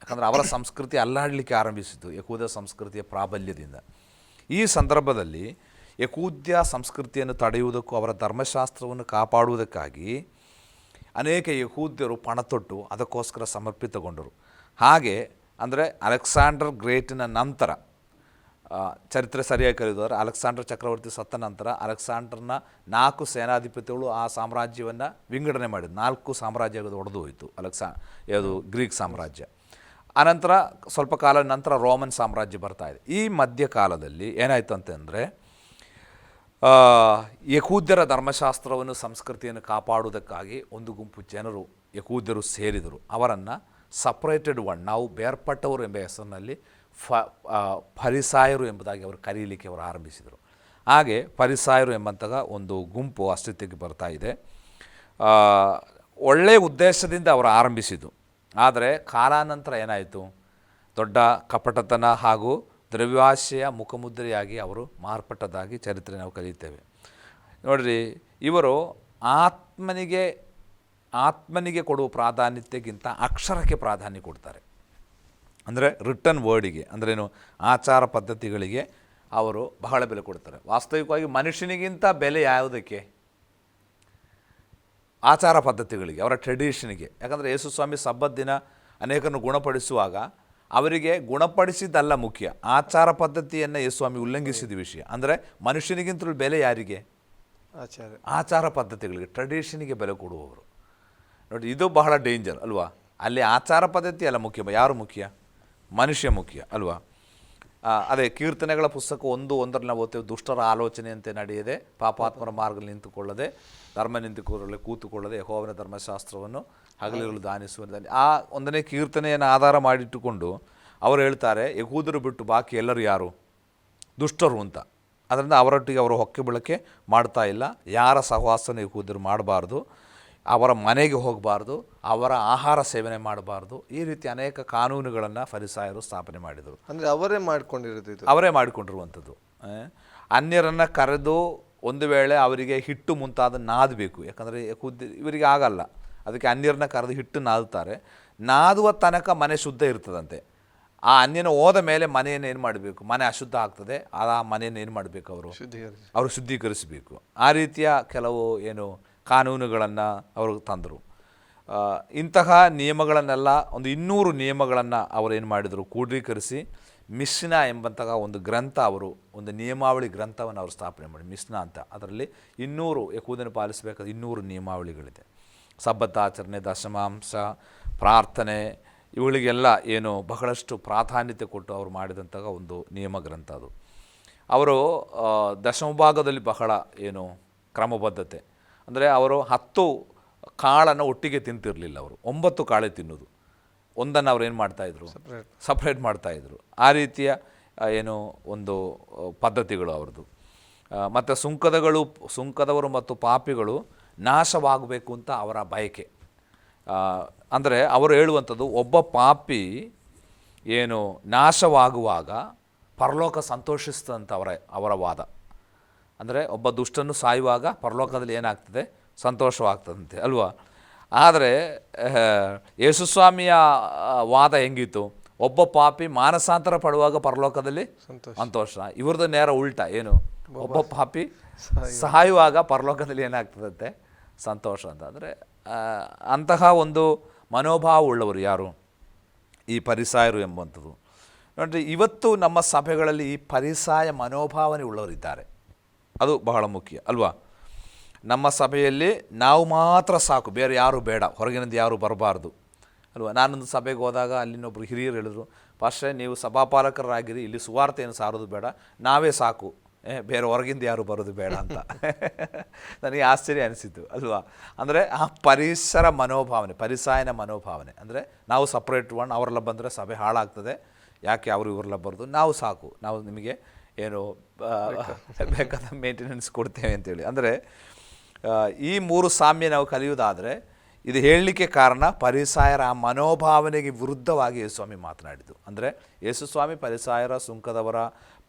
ಯಾಕಂದರೆ ಅವರ ಸಂಸ್ಕೃತಿ ಅಲ್ಲಾಡಲಿಕ್ಕೆ ಆರಂಭಿಸಿತು ಯಹೂದ ಸಂಸ್ಕೃತಿಯ ಪ್ರಾಬಲ್ಯದಿಂದ. ಈ ಸಂದರ್ಭದಲ್ಲಿ ಯಹೂದ್ಯ ಸಂಸ್ಕೃತಿಯನ್ನು ತಡೆಯುವುದಕ್ಕೂ ಅವರ ಧರ್ಮಶಾಸ್ತ್ರವನ್ನು ಕಾಪಾಡುವುದಕ್ಕಾಗಿ ಅನೇಕ ಯಹೂದ್ಯರು ಪಣತೊಟ್ಟು ಅದಕ್ಕೋಸ್ಕರ ಸಮರ್ಪಿತಗೊಂಡರು. ಹಾಗೆ ಅಂದರೆ ಅಲೆಕ್ಸಾಂಡರ್ ಗ್ರೇಟಿನ ನಂತರ ಚರಿತ್ರೆ ಸರಿಯಾಗಿ ಕರೆಯುವುದಾದ್ರೆ ಅಲೆಕ್ಸಾಂಡರ್ ಚಕ್ರವರ್ತಿ ಸತ್ತ ನಂತರ ಅಲೆಕ್ಸಾಂಡರ್ನ ನಾಲ್ಕು ಸೇನಾಧಿಪತಿಗಳು ಆ ಸಾಮ್ರಾಜ್ಯವನ್ನು ವಿಂಗಡಣೆ ಮಾಡಿದ್ರು. ನಾಲ್ಕು ಸಾಮ್ರಾಜ್ಯ ಒಡೆದು ಹೋಯಿತು ಅಲೆಕ್ಸಾ, ಯಾವುದು? ಗ್ರೀಕ್ ಸಾಮ್ರಾಜ್ಯ. ಆನಂತರ ಸ್ವಲ್ಪ ಕಾಲದ ನಂತರ ರೋಮನ್ ಸಾಮ್ರಾಜ್ಯ ಬರ್ತಾ ಇದೆ. ಈ ಮಧ್ಯಕಾಲದಲ್ಲಿ ಏನಾಯಿತು ಅಂತಂದರೆ ಯಹೂದ್ಯರ ಧರ್ಮಶಾಸ್ತ್ರವನ್ನು, ಸಂಸ್ಕೃತಿಯನ್ನು ಕಾಪಾಡುವುದಕ್ಕಾಗಿ ಒಂದು ಗುಂಪು ಜನರು ಯಕೂದ್ಯರು ಸೇರಿದರು. ಅವರನ್ನು ಸಪ್ರೇಟೆಡ್ ಒನ್ ನಾವು ಬೇರ್ಪಟ್ಟವರು ಎಂಬ ಹೆಸರಿನಲ್ಲಿ ಫ ಫರಿಸಾಯರು ಎಂಬುದಾಗಿ ಅವರು ಕರೀಲಿಕ್ಕೆ ಅವರು ಆರಂಭಿಸಿದರು. ಹಾಗೆ ಫರಿಸಾಯರು ಎಂಬಂತಹ ಒಂದು ಗುಂಪು ಅಸ್ತಿತ್ವಕ್ಕೆ ಬರ್ತಾ ಇದೆ. ಒಳ್ಳೆಯ ಉದ್ದೇಶದಿಂದ ಅವರು ಆರಂಭಿಸಿದ್ದು. ಆದರೆ ಕಾಲಾನಂತರ ಏನಾಯಿತು? ದೊಡ್ಡ ಕಪಟತನ ಹಾಗೂ ದ್ರವ್ಯಾಶೆಯ ಮುಖಮುದ್ರೆಯಾಗಿ ಅವರು ಮಾರ್ಪಟ್ಟದಾಗಿ ಚರಿತ್ರೆ ನಾವು ಕಲಿಯುತ್ತೇವೆ. ನೋಡಿರಿ, ಇವರು ಆತ್ಮನಿಗೆ ಆತ್ಮನಿಗೆ ಕೊಡುವ ಪ್ರಾಧಾನ್ಯತೆಗಿಂತ ಅಕ್ಷರಕ್ಕೆ ಪ್ರಾಧಾನ್ಯ ಕೊಡ್ತಾರೆ. ಅಂದರೆ ರಿಟರ್ನ್ ವರ್ಡಿಗೆ ಏನು, ಆಚಾರ ಪದ್ಧತಿಗಳಿಗೆ ಅವರು ಬಹಳ ಬೆಲೆ ಕೊಡ್ತಾರೆ. ವಾಸ್ತವಿಕವಾಗಿ ಮನುಷ್ಯನಿಗಿಂತ ಬೆಲೆ ಯಾವುದಕ್ಕೆ? ಆಚಾರ ಪದ್ಧತಿಗಳಿಗೆ, ಅವರ ಟ್ರೆಡಿಷನ್ಗೆ ಯಾಕಂದರೆ ಯೇಸುಸ್ವಾಮಿ ಸಬ್ಬತ್ ದಿನ ಅನೇಕರನ್ನು ಗುಣಪಡಿಸುವಾಗ ಅವರಿಗೆ ಗುಣಪಡಿಸಿದ್ದಲ್ಲ ಮುಖ್ಯ. ಆಚಾರ ಪದ್ಧತಿಯನ್ನು ಯೇಸು ಸ್ವಾಮಿ ಉಲ್ಲಂಘಿಸಿದ ವಿಷಯ. ಅಂದರೆ ಮನುಷ್ಯನಿಗಿಂತಲೂ ಬೆಲೆ ಯಾರಿಗೆ? ಆಚಾರ. ಆಚಾರ ಪದ್ಧತಿಗಳಿಗೆ ಟ್ರೆಡಿಷನಿಗೆ ಬೆಲೆ ಕೊಡುವವರು. ನೋಡಿ ಇದು ಬಹಳ ಡೇಂಜರ್ ಅಲ್ವಾ? ಅಲ್ಲಿ ಆಚಾರ ಪದ್ಧತಿ ಅಲ್ಲ ಮುಖ್ಯ. ಯಾರು ಮುಖ್ಯ? ಮನುಷ್ಯ ಮುಖ್ಯ ಅಲ್ವಾ? ಅದೇ ಕೀರ್ತನೆಗಳ ಪುಸ್ತಕ ಒಂದು ಒಂದರಲ್ಲಿ ನಾವು ಓದ್ತೇವೆ ದುಷ್ಟರ ಆಲೋಚನೆಯಂತೆ ನಡೆಯದೆ ಪಾಪಾತ್ಮರ ಮಾರ್ಗದಲ್ಲಿ ನಿಂತುಕೊಳ್ಳದೆ ಧರ್ಮ ನಿಂತುಕೊಳ್ಳದೆ ಕೂತುಕೊಳ್ಳದೆ ಯಹೋವನ ಧರ್ಮಶಾಸ್ತ್ರವನ್ನು ಹಗಲಿರಲು ದಾನಿಸುವುದರಲ್ಲಿ ಆ ಒಂದನೇ ಕೀರ್ತನೆಯನ್ನು ಆಧಾರ ಮಾಡಿಟ್ಟುಕೊಂಡು ಅವರು ಹೇಳ್ತಾರೆ ಯಹೂದರು ಬಿಟ್ಟು ಬಾಕಿ ಎಲ್ಲರೂ ಯಾರು? ದುಷ್ಟರು ಅಂತ. ಅದರಿಂದ ಅವರೊಟ್ಟಿಗೆ ಅವರು ಹೊಕ್ಕೆ ಬಳಕೆ ಮಾಡ್ತಾ ಇಲ್ಲ. ಯಾರ ಸಹವಾಸನ ಯಹೂದರು ಮಾಡಬಾರ್ದು ಅವರ ಮನೆಗೆ ಹೋಗಬಾರ್ದು ಅವರ ಆಹಾರ ಸೇವನೆ ಮಾಡಬಾರ್ದು ಈ ರೀತಿ ಅನೇಕ ಕಾನೂನುಗಳನ್ನು ಫರಿಸಾಯರು ಸ್ಥಾಪನೆ ಮಾಡಿದರು. ಅಂದರೆ ಅವರೇ ಮಾಡಿಕೊಂಡಿರೋದು ಅವರೇ ಮಾಡಿಕೊಂಡಿರುವಂಥದ್ದು. ಅನ್ಯರನ್ನು ಕರೆದು ಒಂದು ವೇಳೆ ಅವರಿಗೆ ಹಿಟ್ಟು ಮುಂತಾದ ನಾದಬೇಕು ಯಾಕಂದರೆ ಕುದ್ದು ಇವರಿಗೆ ಆಗಲ್ಲ. ಅದಕ್ಕೆ ಅನ್ಯರನ್ನ ಕರೆದು ಹಿಟ್ಟು ನಾದುತ್ತಾರೆ. ನಾದುವ ತನಕ ಮನೆ ಶುದ್ಧ ಇರ್ತದಂತೆ. ಆ ಅನ್ಯನ ಹೋದ ಮೇಲೆ ಮನೆಯನ್ನು ಏನು ಮಾಡಬೇಕು? ಮನೆ ಅಶುದ್ಧ ಆಗ್ತದೆ. ಆ ಮನೆಯನ್ನು ಏನು ಮಾಡಬೇಕು ಅವರು? ಅವರು ಶುದ್ಧೀಕರಿಸಬೇಕು. ಆ ರೀತಿಯ ಕೆಲವು ಏನು ಕಾನೂನುಗಳನ್ನು ಅವರು ತಂದರು. ಇಂತಹ ನಿಯಮಗಳನ್ನೆಲ್ಲ ಒಂದು ಇನ್ನೂರು ನಿಯಮಗಳನ್ನು ಅವರು ಏನು ಮಾಡಿದರು? ಕ್ರೋಢೀಕರಿಸಿ ಮಿಶ್ನ ಎಂಬಂತಹ ಒಂದು ಗ್ರಂಥ ಅವರು, ಒಂದು ನಿಯಮಾವಳಿ ಗ್ರಂಥವನ್ನು ಅವರು ಸ್ಥಾಪನೆ ಮಾಡಿ ಮಿಸ್ನ ಅಂತ. ಅದರಲ್ಲಿ ಇನ್ನೂರು ಯಕೂದನ್ನು ಪಾಲಿಸಬೇಕಾದ ಇನ್ನೂರು ನಿಯಮಾವಳಿಗಳಿದೆ. ಸಬ್ಬತ್ತಾಚರಣೆ ದಶಮಾಂಶ ಪ್ರಾರ್ಥನೆ, ಇವುಗಳಿಗೆಲ್ಲ ಏನು ಬಹಳಷ್ಟು ಪ್ರಾಧಾನ್ಯತೆ ಕೊಟ್ಟು ಅವರು ಮಾಡಿದಂತಹ ಒಂದು ನಿಯಮ ಗ್ರಂಥ ಅದು. ಅವರು ದಶಮಭಾಗದಲ್ಲಿ ಬಹಳ ಏನು ಕ್ರಮಬದ್ಧತೆ. ಅಂದರೆ ಅವರು ಹತ್ತು ಕಾಳನ್ನು ಒಟ್ಟಿಗೆ ತಿಂತಿರಲಿಲ್ಲ ಅವರು. ಒಂಬತ್ತು ಕಾಳೆ ತಿನ್ನೋದು ಒಂದನ್ನು ಅವ್ರು ಏನು ಮಾಡ್ತಾಯಿದ್ರು. ಸಪ್ರೇಟ್ ಮಾಡ್ತಾಯಿದ್ರು ಆ ರೀತಿಯ ಏನು ಒಂದು ಪದ್ಧತಿಗಳು ಅವ್ರದ್ದು. ಮತ್ತು ಸುಂಕದಗಳು ಸುಂಕದವರು ಮತ್ತು ಪಾಪಿಗಳು ನಾಶವಾಗಬೇಕು ಅಂತ ಅವರ ಬಯಕೆ. ಅಂದರೆ ಅವರು ಹೇಳುವಂಥದ್ದು ಒಬ್ಬ ಪಾಪಿ ಏನು ನಾಶವಾಗುವಾಗ ಪರಲೋಕ ಸಂತೋಷಿಸ್ತಂತ ಅವರ ಅವರ ವಾದ. ಅಂದರೆ ಒಬ್ಬ ದುಷ್ಟನ್ನು ಸಾಯುವಾಗ ಪರಲೋಕದಲ್ಲಿ ಏನಾಗ್ತದೆ? ಸಂತೋಷವಾಗ್ತದಂತೆ ಅಲ್ವಾ? ಆದರೆ ಯೇಸುಸ್ವಾಮಿಯ ವಾದ ಹೆಂಗಿತ್ತು? ಒಬ್ಬ ಪಾಪಿ ಮಾನಸಾಂತರ ಪಡುವಾಗ ಪರಲೋಕದಲ್ಲಿ ಸಂತೋಷ. ಸಂತೋಷ. ಇವ್ರದ್ದು ನೇರ ಉಲ್ಟ ಏನು? ಒಬ್ಬ ಪಾಪಿ ಸಹಾಯುವಾಗ ಪರಲೋಕದಲ್ಲಿ ಏನಾಗ್ತದಂತೆ? ಸಂತೋಷ ಅಂತ ಅಂದರೆ ಅಂತಹ ಒಂದು ಮನೋಭಾವ ಉಳ್ಳವರು ಯಾರು? ಈ ಪರಿಸಾಯರು ಎಂಬಂಥದ್ದು. ನೋಡಿ ಇವತ್ತು ನಮ್ಮ ಸಭೆಗಳಲ್ಲಿ ಈ ಪರಿಸಾಯ ಮನೋಭಾವನೆ ಉಳ್ಳವರಿದ್ದಾರೆ. ಅದು ಬಹಳ ಮುಖ್ಯ ಅಲ್ವಾ? ನಮ್ಮ ಸಭೆಯಲ್ಲಿ ನಾವು ಮಾತ್ರ ಸಾಕು ಬೇರೆ ಯಾರೂ ಬೇಡ ಹೊರಗಿನಿಂದ ಯಾರೂ ಬರಬಾರ್ದು. ಅಲ್ವಾ? ನಾನೊಂದು ಸಭೆಗೆ ಹೋದಾಗ ಅಲ್ಲಿನೊಬ್ಬರು ಹಿರಿಯರು ಹೇಳಿದ್ರು ಪಾಶ್ರೆ ನೀವು ಸಭಾಪಾಲಕರಾಗಿರಿ ಇಲ್ಲಿ ಸುವಾರ್ತೆಯನ್ನು ಸಾರೋದು ಬೇಡ ನಾವೇ ಸಾಕು. ಏ ಬೇರೆ ಹೊರಗಿಂದ ಯಾರು ಬರೋದು ಬೇಡ ಅಂತ. *laughs* ನನಗೆ ಆಶ್ಚರ್ಯ ಅನಿಸಿತು ಅಲ್ವಾ? ಅಂದರೆ ಆ ಪರಿಸರ ಮನೋಭಾವನೆ ಪರಿಸಾಯನ ಮನೋಭಾವನೆ. ಅಂದರೆ ನಾವು ಸಪ್ರೇಟ್ ಒನ್ ಅವರೆಲ್ಲ ಬಂದರೆ ಸಭೆ ಹಾಳಾಗ್ತದೆ. ಯಾಕೆ ಅವರು ಇವರೆಲ್ಲ ಬರೋದು? ನಾವು ಸಾಕು. ನಾವು ನಿಮಗೆ ಏನು ಬೇಕಾದ ಮೇಂಟೆನೆನ್ಸ್ ಕೊಡ್ತೇವೆ ಅಂತೇಳಿ. ಅಂದರೆ ಈ ಮೂರು ಸಾಮ್ಯ ನಾವು ಕಲಿಯುವುದಾದರೆ ಇದು ಹೇಳಲಿಕ್ಕೆ ಕಾರಣ ಪರಿಸಾಯರ ಆ ಮನೋಭಾವನೆಗೆ ವಿರುದ್ಧವಾಗಿ ಯೇಸುಸ್ವಾಮಿ ಮಾತನಾಡಿದ್ದು. ಅಂದರೆ ಯೇಸುಸ್ವಾಮಿ ಪರಿಸಾಯರ, ಸುಂಕದವರ,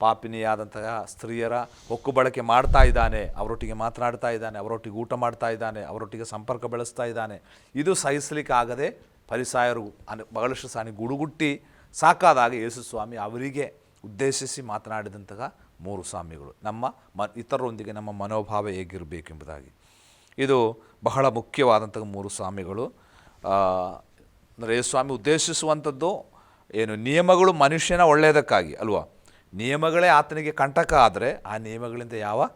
ಪಾಪಿನಿಯಾದಂತಹ ಸ್ತ್ರೀಯರ ಹೊಕ್ಕು ಬಳಕೆ ಮಾಡ್ತಾ ಇದ್ದಾನೆ, ಅವರೊಟ್ಟಿಗೆ ಮಾತನಾಡ್ತಾ ಇದ್ದಾನೆ, ಅವರೊಟ್ಟಿಗೆ ಊಟ ಮಾಡ್ತಾ ಇದ್ದಾನೆ, ಅವರೊಟ್ಟಿಗೆ ಸಂಪರ್ಕ ಬೆಳೆಸ್ತಾ ಇದ್ದಾನೆ. ಇದು ಸಹಿಸಲಿಕ್ಕೆ ಆಗದೆ ಪರಿಸಾಯರು ಅನ್, ಬಹಳಷ್ಟು ಸಾನಿ ಗುಡುಗುಟ್ಟಿ ಸಾಕಾದಾಗ ಯೇಸುಸ್ವಾಮಿ ಅವರಿಗೆ ಉದ್ದೇಶಿಸಿ ಮಾತನಾಡಿದಂತಹ ಮೂರು ಸ್ವಾಮಿಗಳು ನಮ್ಮ ಮ, ಇತರರೊಂದಿಗೆ ನಮ್ಮ ಮನೋಭಾವ ಹೇಗಿರಬೇಕೆಂಬುದಾಗಿ. ಇದು ಬಹಳ ಮುಖ್ಯವಾದಂಥ ಮೂರು ಸ್ವಾಮಿಗಳು. ಅಂದರೆ ಸ್ವಾಮಿ ಉದ್ದೇಶಿಸುವಂಥದ್ದು ಏನು, ನಿಯಮಗಳು ಮನುಷ್ಯನ ಒಳ್ಳೆಯದಕ್ಕಾಗಿ, ಅಲ್ವಾ? ನಿಯಮಗಳೇ ಆತನಿಗೆ ಕಂಟಕ ಆದರೆ ಆ ನಿಯಮಗಳಿಂದ ಯಾವ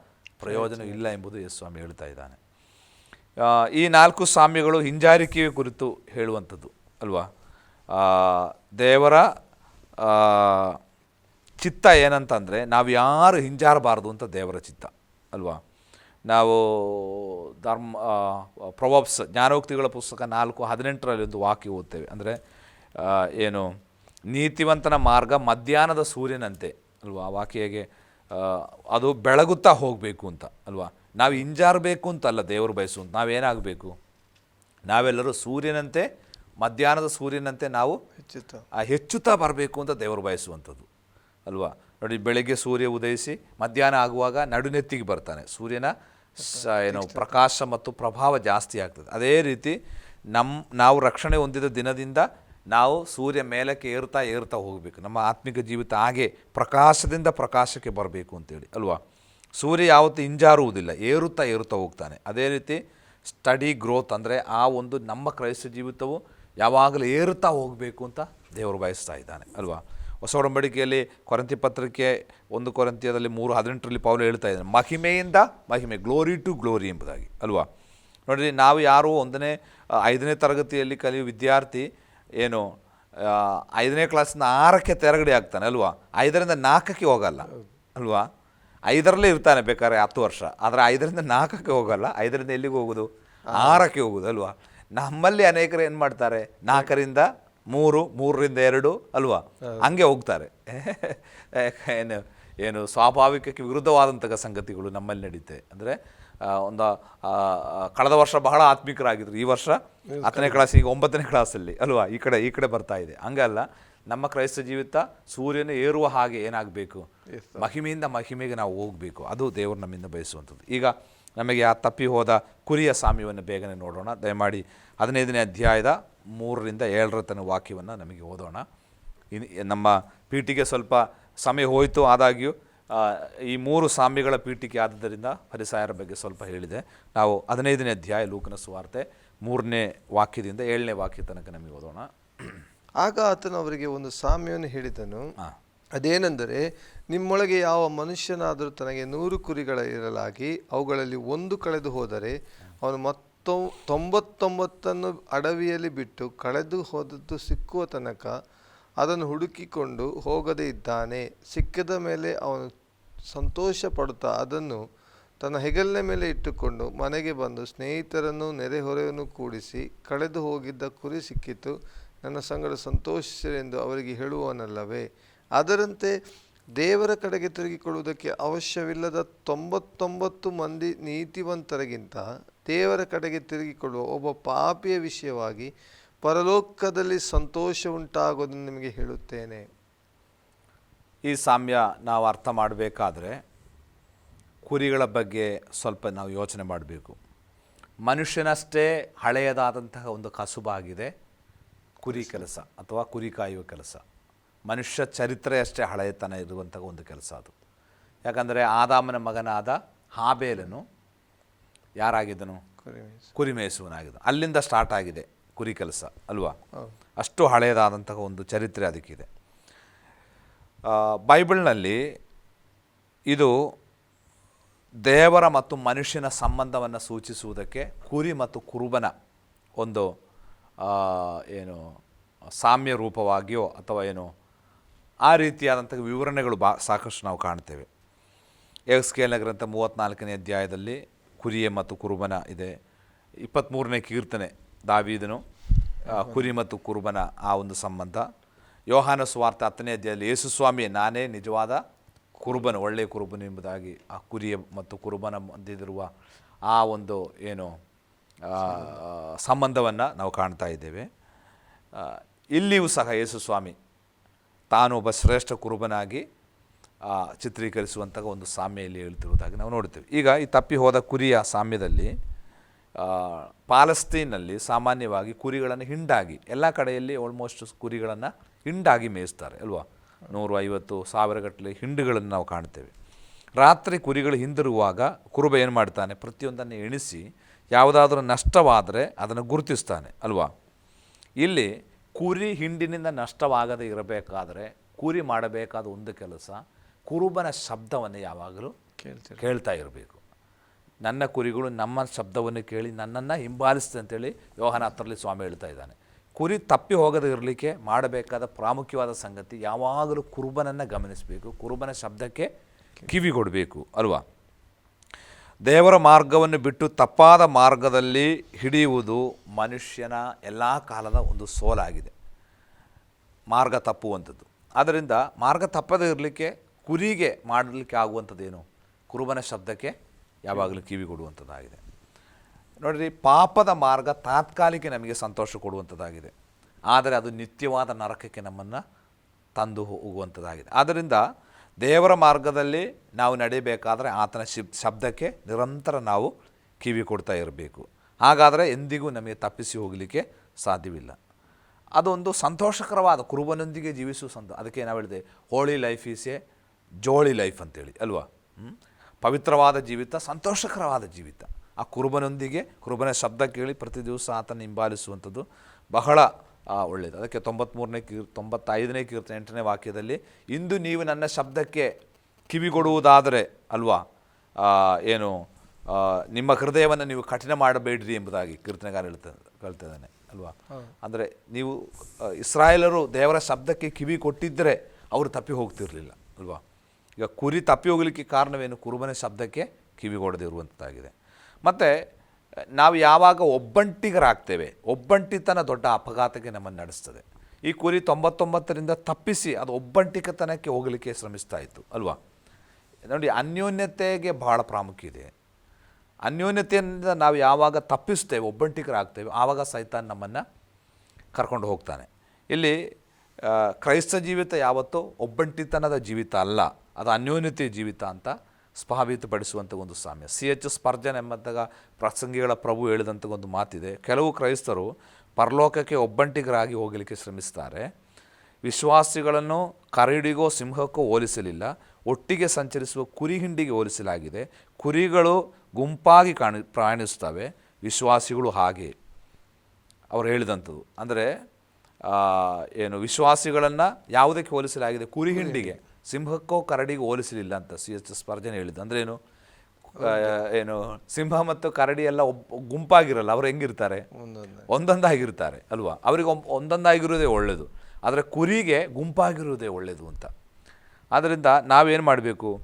ಪ್ರಯೋಜನ ಇಲ್ಲ ಎಂಬುದು ಯೇಸುಸ್ವಾಮಿ ಹೇಳ್ತಾ ಇದ್ದಾನೆ. ಈ ನಾಲ್ಕು ಸ್ವಾಮಿಗಳು ಹಿಂಜಾರಿಕೆಯ ಕುರಿತು ಹೇಳುವಂಥದ್ದು, ಅಲ್ವಾ? ದೇವರ ಚಿತ್ತ ಏನಂತಂದರೆ ನಾವು ಯಾರು ಹಿಂಜಾರಬಾರ್ದು ಅಂತ ದೇವರ ಚಿತ್ತ, ಅಲ್ವಾ? ನಾವು ಧರ್ಮ ಪ್ರೊವಬ್ಸ್ ಜ್ಞಾನೋಕ್ತಿಗಳ ಪುಸ್ತಕ ನಾಲ್ಕು ಹದಿನೆಂಟರಲ್ಲಿ ಒಂದು ವಾಕ್ಯ ಓದ್ತೇವೆ. ಅಂದರೆ ಏನು ನೀತಿವಂತನ ಮಾರ್ಗ ಮಧ್ಯಾಹ್ನದ ಸೂರ್ಯನಂತೆ ಅಲ್ವಾ? ಆ ವಾಕ್ಯ ಹೇಗೆ ಅದು ಬೆಳಗುತ್ತಾ ಹೋಗಬೇಕು ಅಂತ ಅಲ್ವಾ? ನಾವು ಹಿಂಜಾರಬೇಕು ಅಂತಲ್ಲ ದೇವರು ಬಯಸುವಂತ ನಾವೇನಾಗಬೇಕು? ನಾವೆಲ್ಲರೂ ಸೂರ್ಯನಂತೆ ಮಧ್ಯಾಹ್ನದ ಸೂರ್ಯನಂತೆ ನಾವು ಹೆಚ್ಚುತ್ತ. ಆ ಹೆಚ್ಚುತ್ತಾ ಬರಬೇಕು ಅಂತ ದೇವರು ಬಯಸುವಂಥದ್ದು ಅಲ್ವಾ? ನೋಡಿ ಬೆಳಗ್ಗೆ ಸೂರ್ಯ ಉದಯಿಸಿ ಮಧ್ಯಾಹ್ನ ಆಗುವಾಗ ನಡುನೆತ್ತಿಗೆ ಬರ್ತಾನೆ. ಸೂರ್ಯನ ಸ ಏನು ಪ್ರಕಾಶ ಮತ್ತು ಪ್ರಭಾವ ಜಾಸ್ತಿ ಆಗ್ತದೆ. ಅದೇ ರೀತಿ ನಮ್ಮ ನಾವು ರಕ್ಷಣೆ ಹೊಂದಿದ ದಿನದಿಂದ ನಾವು ಸೂರ್ಯ ಮೇಲಕ್ಕೆ ಏರ್ತಾ ಏರ್ತಾ ಹೋಗಬೇಕು. ನಮ್ಮ ಆತ್ಮಿಕ ಜೀವಿತ ಹಾಗೆ ಪ್ರಕಾಶದಿಂದ ಪ್ರಕಾಶಕ್ಕೆ ಬರಬೇಕು ಅಂತೇಳಿ ಅಲ್ವಾ? ಸೂರ್ಯ ಯಾವತ್ತೂ ಹಿಂಜಾರುವುದಿಲ್ಲ ಏರುತ್ತಾ ಏರುತ್ತಾ ಹೋಗ್ತಾನೆ. ಅದೇ ರೀತಿ ಸ್ಟಡಿ ಗ್ರೋತ್ ಅಂದರೆ ಆ ಒಂದು ನಮ್ಮ ಕ್ರೈಸ್ತ ಜೀವಿತವು ಯಾವಾಗಲೂ ಏರುತ್ತಾ ಹೋಗಬೇಕು ಅಂತ ದೇವರು ಬಯಸ್ತಾ ಇದ್ದಾನೆ ಅಲ್ವಾ? ಹೊಸ ಒಡಂಬಡಿಕೆಯಲ್ಲಿ ಕೊರಂತಿ ಪತ್ರಿಕೆ ಒಂದು ಕೊರಂತಿಯದಲ್ಲಿ ಮೂರು ಹದಿನೆಂಟರಲ್ಲಿ ಪೌಲು ಹೇಳ್ತಾ ಇದ್ದಾನೆ ಮಹಿಮೆಯಿಂದ ಮಹಿಮೆ ಗ್ಲೋರಿ ಟು ಗ್ಲೋರಿ ಎಂಬುದಾಗಿ ಅಲ್ವಾ? ನೋಡಿರಿ ನಾವು ಯಾರು ಒಂದನೇ ಐದನೇ ತರಗತಿಯಲ್ಲಿ ಕಲಿಯುವ ವಿದ್ಯಾರ್ಥಿ ಏನು ಐದನೇ ಕ್ಲಾಸಿಂದ ಆರಕ್ಕೆ ತೆರಗಡೆ ಆಗ್ತಾನೆ ಅಲ್ವಾ? ಐದರಿಂದ ನಾಲ್ಕಕ್ಕೆ ಹೋಗಲ್ಲ ಅಲ್ವಾ? ಐದರಲ್ಲೇ ಇರ್ತಾನೆ ಬೇಕಾದ್ರೆ ಹತ್ತು ವರ್ಷ ಆದರೆ ಐದರಿಂದ ನಾಲ್ಕಕ್ಕೆ ಹೋಗಲ್ಲ ಐದರಿಂದ ಎಲ್ಲಿಗೆ ಹೋಗೋದು? ಆರಕ್ಕೆ ಹೋಗೋದು ಅಲ್ವಾ? ನಮ್ಮಲ್ಲಿ ಅನೇಕರು ಏನು ಮಾಡ್ತಾರೆ? ನಾಲ್ಕರಿಂದ ಮೂರು ಮೂರರಿಂದ ಎರಡು ಅಲ್ವಾ? ಹಂಗೆ ಹೋಗ್ತಾರೆ. *laughs* ಏನು ಏನು ಸ್ವಾಭಾವಿಕಕ್ಕೆ ವಿರುದ್ಧವಾದಂತಹ ಸಂಗತಿಗಳು ನಮ್ಮಲ್ಲಿ ನಡೀತೆ. ಅಂದರೆ ಒಂದು ಕಳೆದ ವರ್ಷ ಬಹಳ ಆತ್ಮಿಕರಾಗಿದ್ರು. ಈ ವರ್ಷ ಹತ್ತನೇ ಕ್ಲಾಸ್ ಈಗ ಒಂಬತ್ತನೇ ಕ್ಲಾಸಲ್ಲಿ ಅಲ್ವಾ? ಈ ಕಡೆ ಈ ಕಡೆ ಬರ್ತಾ ಇದೆ. ಹಂಗಲ್ಲ ನಮ್ಮ ಕ್ರೈಸ್ತ ಜೀವಿತ ಸೂರ್ಯನ ಏರುವ ಹಾಗೆ ಏನಾಗಬೇಕು? ಮಹಿಮೆಯಿಂದ ಮಹಿಮೆಗೆ ನಾವು ಹೋಗಬೇಕು. ಅದು ದೇವರು ನಮ್ಮಿಂದ ಬಯಸುವಂಥದ್ದು. ಈಗ ನಮಗೆ ಆ ತಪ್ಪಿ ಹೋದ ಕುರಿಯ ಸಾಮ್ಯವನ್ನು ಬೇಗನೆ ನೋಡೋಣ. ದಯಮಾಡಿ ಹದಿನೈದನೇ ಅಧ್ಯಾಯದ ಮೂರರಿಂದ ಏಳರ ತನ ವಾಕ್ಯವನ್ನು ನಮಗೆ ಓದೋಣ. ಇನ್ ನಮ್ಮ ಪೀಠಿಗೆ ಸ್ವಲ್ಪ ಸಮಯ ಹೋಯಿತು ಆದಾಗ್ಯೂ ಈ ಮೂರು ಸ್ವಾಮಿಗಳ ಪೀಠಿಕೆ ಆದ್ದರಿಂದ ಪರಿಸಾಯರ ಬಗ್ಗೆ ಸ್ವಲ್ಪ ಹೇಳಿದೆ. ನಾವು ಹದಿನೈದನೇ ಅಧ್ಯಾಯ ಲೂಕನ ಸುವಾರ್ತೆ ಮೂರನೇ ವಾಕ್ಯದಿಂದ ಏಳನೇ ವಾಕ್ಯ ತನಕ ನಮಗೆ ಓದೋಣ. ಆಗ ಆತನು ಅವರಿಗೆ ಒಂದು ಸಾಮ್ಯವನ್ನು ಹೇಳಿದನು. ಅದೇನೆಂದರೆ ನಿಮ್ಮೊಳಗೆ ಯಾವ ಮನುಷ್ಯನಾದರೂ ತನಗೆ ನೂರು ಕುರಿಗಳ ಇರಲಾಗಿ ಅವುಗಳಲ್ಲಿ ಒಂದು ಕಳೆದು ಹೋದರೆ ಅವನು ಮತ್ತೊ ತೊಂಬತ್ತೊಂಬತ್ತನ್ನು ಅಡವಿಯಲ್ಲಿ ಬಿಟ್ಟು ಕಳೆದು ಹೋದದ್ದು ಸಿಕ್ಕುವ ತನಕ ಅದನ್ನು ಹುಡುಕಿಕೊಂಡು ಹೋಗದೇ ಇದ್ದಾನೆ. ಸಿಕ್ಕದ ಮೇಲೆ ಅವನು ಸಂತೋಷ ಪಡುತ್ತಾ ಅದನ್ನು ತನ್ನ ಹೆಗಲಿನ ಮೇಲೆ ಇಟ್ಟುಕೊಂಡು ಮನೆಗೆ ಬಂದು ಸ್ನೇಹಿತರನ್ನು ನೆರೆಹೊರೆಯನ್ನು ಕೂಡಿಸಿ ಕಳೆದು ಹೋಗಿದ್ದ ಕುರಿ ಸಿಕ್ಕಿತು. ನನ್ನ ಸಂಗಡ ಸಂತೋಷಿಸಿರೆಂದು ಅವರಿಗೆ ಹೇಳುವನಲ್ಲವೇ ಅದರಂತೆ ದೇವರ ಕಡೆಗೆ ತಿರುಗಿಕೊಳ್ಳುವುದಕ್ಕೆ ಅವಶ್ಯವಿಲ್ಲದ ತೊಂಬತ್ತೊಂಬತ್ತು ಮಂದಿ ನೀತಿವಂತರಿಗಿಂತ ದೇವರ ಕಡೆಗೆ ತಿರುಗಿಕೊಳ್ಳುವ ಒಬ್ಬ ಪಾಪಿಯ ವಿಷಯವಾಗಿ ಪರಲೋಕದಲ್ಲಿ ಸಂತೋಷ ಉಂಟಾಗೋದನ್ನು ನಿಮಗೆ ಹೇಳುತ್ತೇನೆ. ಈ ಸಾಮ್ಯ ನಾವು ಅರ್ಥ ಮಾಡಬೇಕಾದ್ರೆ ಕುರಿಗಳ ಬಗ್ಗೆ ಸ್ವಲ್ಪ ನಾವು ಯೋಚನೆ ಮಾಡಬೇಕು. ಮನುಷ್ಯನಷ್ಟೇ ಹಳೆಯದಾದಂತಹ ಒಂದು ಕಸುಬಾಗಿದೆ ಕುರಿ ಕೆಲಸ ಅಥವಾ ಕುರಿ ಕಾಯುವ ಕೆಲಸ. ಮನುಷ್ಯ ಚರಿತ್ರೆ ಅಷ್ಟೇ ಹಳೆಯತನ ಇರುವಂಥ ಒಂದು ಕೆಲಸ ಅದು. ಯಾಕಂದರೆ ಆದಾಮನ ಮಗನಾದ ಹಾಬೇಲನು ಯಾರಾಗಿದ್ದನು? ಕುರಿಮೇಸುವನಾಗಿದ್ದನು. ಅಲ್ಲಿಂದ ಸ್ಟಾರ್ಟ್ ಆಗಿದೆ ಕುರಿ ಕೆಲಸ ಅಲ್ವಾ? ಅಷ್ಟು ಹಳೆಯದಾದಂತಹ ಒಂದು ಚರಿತ್ರೆ ಅದಕ್ಕಿದೆ. ಬೈಬಲ್ನಲ್ಲಿ ಇದು ದೇವರ ಮತ್ತು ಮನುಷ್ಯನ ಸಂಬಂಧವನ್ನು ಸೂಚಿಸುವುದಕ್ಕೆ ಕುರಿ ಮತ್ತು ಕುರುಬನ ಒಂದು ಏನು ಸಾಮ್ಯ ರೂಪವಾಗಿಯೋ ಅಥವಾ ಏನು ಆ ರೀತಿಯಾದಂಥ ವಿವರಣೆಗಳು ಬಾ ಸಾಕಷ್ಟು ನಾವು ಕಾಣ್ತೇವೆ. ಎಕ್ಸ್ಕೇಲ್ನ ಗ್ರಂಥ ಮೂವತ್ತ್ನಾಲ್ಕನೇ ಅಧ್ಯಾಯದಲ್ಲಿ ಕುರಿಯ ಮತ್ತು ಕುರುಬನ ಇದೆ. ಇಪ್ಪತ್ತ್ಮೂರನೇ ಕೀರ್ತನೆ ದಾವೀದನು ಕುರಿ ಮತ್ತು ಕುರುಬನ ಆ ಒಂದು ಸಂಬಂಧ. ಯೋಹಾನ ಸ್ವಾರ್ಥ ಹತ್ತನೇ ಅಧ್ಯಾಯದಲ್ಲಿ ಯೇಸುಸ್ವಾಮಿ ನಾನೇ ನಿಜವಾದ ಕುರುಬನ, ಒಳ್ಳೆಯ ಕುರುಬನು ಎಂಬುದಾಗಿ ಆ ಕುರಿಯ ಮತ್ತು ಕುರುಬನ ಮಧ್ಯದಿರುವ ಆ ಒಂದು ಏನು ಸಂಬಂಧವನ್ನು ನಾವು ಕಾಣ್ತಾ ಇದ್ದೇವೆ. ಇಲ್ಲಿಯೂ ಸಹ ಯೇಸುಸ್ವಾಮಿ ತಾನು ಒಬ್ಬ ಶ್ರೇಷ್ಠ ಕುರುಬನಾಗಿ ಚಿತ್ರೀಕರಿಸುವಂತಹ ಒಂದು ಸಾಮ್ಯ ಇಲ್ಲಿ ಹೇಳ್ತಿರುವುದಾಗಿ ನಾವು ನೋಡ್ತೇವೆ ಈಗ ಈ ತಪ್ಪಿ ಹೋದ ಕುರಿಯ ಸಾಮ್ಯದಲ್ಲಿ ಪಾಲಸ್ತೀನಲ್ಲಿ ಸಾಮಾನ್ಯವಾಗಿ ಕುರಿಗಳನ್ನು ಹಿಂಡಾಗಿ, ಎಲ್ಲ ಕಡೆಯಲ್ಲಿ ಆಲ್ಮೋಸ್ಟ್ ಕುರಿಗಳನ್ನು ಹಿಂಡಾಗಿ ಮೇಯಿಸ್ತಾರೆ, ಅಲ್ವಾ? ನೂರು ಐವತ್ತು ಸಾವಿರಗಟ್ಟಲೆ ಹಿಂಡುಗಳನ್ನು ನಾವು ಕಾಣ್ತೇವೆ. ರಾತ್ರಿ ಕುರಿಗಳು ಹಿಂದಿರುವಾಗ ಕುರುಬ ಏನು ಮಾಡ್ತಾನೆ? ಪ್ರತಿಯೊಂದನ್ನು ಎಣಿಸಿ, ಯಾವುದಾದ್ರೂ ನಷ್ಟವಾದರೆ ಅದನ್ನು ಗುರುತಿಸ್ತಾನೆ, ಅಲ್ವಾ? ಇಲ್ಲಿ ಕುರಿ ಹಿಂಡಿನಿಂದ ನಷ್ಟವಾಗದೆ ಇರಬೇಕಾದರೆ ಕುರಿ ಮಾಡಬೇಕಾದ ಒಂದು ಕೆಲಸ ಕುರುಬನ ಶಬ್ದವನ್ನು ಯಾವಾಗಲೂ ಕೇಳ್ತಾ ಇರಬೇಕು. ನನ್ನ ಕುರಿಗಳು ನಮ್ಮ ಶಬ್ದವನ್ನು ಕೇಳಿ ನನ್ನನ್ನು ಹಿಂಬಾಲಿಸ್ತದೆ ಅಂತೇಳಿ ಯೋಹನ ಹತ್ತರಲ್ಲಿ ಸ್ವಾಮಿ ಹೇಳ್ತಾ ಇದ್ದಾನೆ. ಕುರಿ ತಪ್ಪಿ ಹೋಗದೆ ಇರಲಿಕ್ಕೆ ಮಾಡಬೇಕಾದ ಪ್ರಾಮುಖ್ಯವಾದ ಸಂಗತಿ ಯಾವಾಗಲೂ ಕುರುಬನನ್ನು ಗಮನಿಸಬೇಕು. ಕುರುಬನ ಶಬ್ದಕ್ಕೆ ಕಿವಿ ಕೊಡಬೇಕು ಅಲ್ವಾ? ದೇವರ ಮಾರ್ಗವನ್ನು ಬಿಟ್ಟು ತಪ್ಪಾದ ಮಾರ್ಗದಲ್ಲಿ ಹಿಡಿಯುವುದು ಮನುಷ್ಯನ ಎಲ್ಲ ಕಾಲದ ಒಂದು ಸೋಲಾಗಿದೆ. ಮಾರ್ಗ ತಪ್ಪುವಂಥದ್ದು. ಆದ್ದರಿಂದ ಮಾರ್ಗ ತಪ್ಪದೇ ಇರಲಿಕ್ಕೆ, ಕುರಿಗೆ ಮಾಡಲಿಕ್ಕೆ ಆಗುವಂಥದ್ದೇನು? ಕುರುಬನ ಶಬ್ದಕ್ಕೆ ಯಾವಾಗಲೂ ಕಿವಿ ಕೊಡುವಂಥದ್ದಾಗಿದೆ. ನೋಡಿರಿ, ಪಾಪದ ಮಾರ್ಗ ತಾತ್ಕಾಲಿಕ ನಮಗೆ ಸಂತೋಷ ಕೊಡುವಂಥದ್ದಾಗಿದೆ. ಆದರೆ ಅದು ನಿತ್ಯವಾದ ನರಕಕ್ಕೆ ನಮ್ಮನ್ನು ತಂದು ಹೋಗುವಂಥದ್ದಾಗಿದೆ. ಆದ್ದರಿಂದ ದೇವರ ಮಾರ್ಗದಲ್ಲಿ ನಾವು ನಡೆಯಬೇಕಾದರೆ ಆತನ ಶಿಬ್ ಶಬ್ದಕ್ಕೆ ನಿರಂತರ ನಾವು ಕಿವಿ ಕೊಡ್ತಾ ಇರಬೇಕು. ಹಾಗಾದರೆ ಎಂದಿಗೂ ನಮಗೆ ತಪ್ಪಿಸಿ ಹೋಗಲಿಕ್ಕೆ ಸಾಧ್ಯವಿಲ್ಲ. ಅದೊಂದು ಸಂತೋಷಕರವಾದ ಕುರುಬನೊಂದಿಗೆ ಜೀವಿಸುವ ಸಂತ, ಅದಕ್ಕೆ ನಾವು ಹೇಳಿದೆ holy life is a jolly life ಅಂತೇಳಿ, ಅಲ್ವಾ? ಪವಿತ್ರವಾದ ಜೀವಿತ, ಸಂತೋಷಕರವಾದ ಜೀವಿತ. ಆ ಕುರುಬನೊಂದಿಗೆ, ಕುರುಬನ ಶಬ್ದ ಕೇಳಿ ಪ್ರತಿ ದಿವಸ ಆತನ ಹಿಂಬಾಲಿಸುವಂಥದ್ದು ಬಹಳ ಒಳ್ಳೆಯದು ಅದಕ್ಕೆ ತೊಂಬತ್ತ್ಮೂರನೇ ಕೀರ್ ತೊಂಬತ್ತೈದನೇ ಕೀರ್ತನೆ ಎಂಟನೇ ವಾಕ್ಯದಲ್ಲಿ ಇಂದು ನೀವು ನನ್ನ ಶಬ್ದಕ್ಕೆ ಕಿವಿಗೊಡುವುದಾದರೆ ಅಲ್ವಾ? ಏನು ನಿಮ್ಮ ಹೃದಯವನ್ನು ನೀವು ಕಠಿಣ ಮಾಡಬೇಡ್ರಿ ಎಂಬುದಾಗಿ ಕೀರ್ತನೆಗಾರ ಹೇಳ್ತಾ ಹೇಳ್ತಿದ್ದಾನೆ ಅಲ್ವಾ? ಅಂದರೆ ನೀವು ಇಸ್ರಾಯೇಲರು ದೇವರ ಶಬ್ದಕ್ಕೆ ಕಿವಿ ಕೊಟ್ಟಿದ್ದರೆ ಅವರು ತಪ್ಪಿ ಹೋಗ್ತಿರಲಿಲ್ಲ ಅಲ್ವಾ? ಈಗ ಕುರಿ ತಪ್ಪಿ ಹೋಗಲಿಕ್ಕೆ ಕಾರಣವೇನು? ಕುರುಬನ ಶಬ್ದಕ್ಕೆ ಕಿವಿಗೊಡದೆ ಇರುವಂಥದ್ದಾಗಿದೆ ಮತ್ತು ನಾವು ಯಾವಾಗ ಒಬ್ಬಂಟಿಗರಾಗ್ತೇವೆ, ಒಬ್ಬಂಟಿತನ ದೊಡ್ಡ ಅಪಘಾತಕ್ಕೆ ನಮ್ಮನ್ನು ನಡೆಸ್ತದೆ. ಈ ಕುರಿ ತೊಂಬತ್ತೊಂಬತ್ತರಿಂದ ತಪ್ಪಿಸಿ ಅದು ಒಬ್ಬಂಟಿಕತನಕ್ಕೆ ಹೋಗಲಿಕ್ಕೆ ಶ್ರಮಿಸ್ತಾ ಇತ್ತು, ಅಲ್ವಾ? ನೋಡಿ, ಅನ್ಯೋನ್ಯತೆಗೆ ಬಹಳ ಪ್ರಾಮುಖ್ಯ ಇದೆ. ಅನ್ಯೋನ್ಯತೆಯಿಂದ ನಾವು ಯಾವಾಗ ತಪ್ಪಿಸ್ತೇವೆ ಒಬ್ಬಂಟಿಕರಾಗ್ತೇವೆ ಆವಾಗ ಸೈತಾನ್ ನಮ್ಮನ್ನು ಕರ್ಕೊಂಡು ಹೋಗ್ತಾನೆ. ಇಲ್ಲಿ ಕ್ರೈಸ್ತ ಜೀವಿತ ಯಾವತ್ತೂ ಒಬ್ಬಂಟಿತನದ ಜೀವಿತ ಅಲ್ಲ, ಅದು ಅನ್ಯೋನ್ಯತೆಯ ಜೀವಿತ ಅಂತ ಸ್ಪಾಭಿತಪಡಿಸುವಂಥ ಒಂದು ಸಾಮ್ಯ. ಸಿ ಎಚ್ ಸ್ಪರ್ಜನ್ ಎಂಬಂತಹ ಪ್ರಸಂಗಿಗಳ ಪ್ರಭು ಹೇಳಿದಂಥ ಒಂದು ಮಾತಿದೆ. ಕೆಲವು ಕ್ರೈಸ್ತರು ಪರಲೋಕಕ್ಕೆ ಒಬ್ಬಂಟಿಗರಾಗಿ ಹೋಗಲಿಕ್ಕೆ ಶ್ರಮಿಸ್ತಾರೆ. ವಿಶ್ವಾಸಿಗಳನ್ನು ಕರಡಿಗೋ ಸಿಂಹಕ್ಕೋ ಹೋಲಿಸಲಿಲ್ಲ, ಒಟ್ಟಿಗೆ ಸಂಚರಿಸುವ ಕುರಿ ಹಿಂಡಿಗೆ ಹೋಲಿಸಲಾಗಿದೆ. ಕುರಿಗಳು ಗುಂಪಾಗಿ ಕಾಣಿ ಪ್ರಯಾಣಿಸ್ತವೆ ವಿಶ್ವಾಸಿಗಳು ಹಾಗೆ. ಅವರು ಹೇಳಿದಂಥದ್ದು. ಅಂದರೆ ಏನು, ವಿಶ್ವಾಸಿಗಳನ್ನು ಯಾವುದಕ್ಕೆ ಹೋಲಿಸಲಾಗಿದೆ? ಕುರಿ ಹಿಂಡಿಗೆ ಸಿಂಹಕ್ಕೋ ಕರಡಿಗೆ ಹೋಲಿಸಲಿಲ್ಲ ಅಂತ ಸಿ ಎಚ್ ಸ್ಪರ್ಜನ್ ಹೇಳಿದ್ದು. ಅಂದ್ರೆ ಏನು ಏನು ಸಿಂಹ ಮತ್ತು ಕರಡಿ ಎಲ್ಲ ಒಬ್ಬ ಗುಂಪಾಗಿರಲ್ಲ ಅವ್ರು ಹೆಂಗಿರ್ತಾರೆ? ಒಂದೊಂದು ಒಂದೊಂದಾಗಿರ್ತಾರೆ ಅಲ್ವಾ? ಅವರಿಗೆ ಒಂ- ಒಂದೊಂದಾಗಿರೋದೇ ಒಳ್ಳೆಯದು ಆದರೆ ಕುರಿಗೆ ಗುಂಪಾಗಿರೋದೇ ಒಳ್ಳೆಯದು ಅಂತ. ಆದ್ದರಿಂದ ನಾವೇನು ಮಾಡಬೇಕು?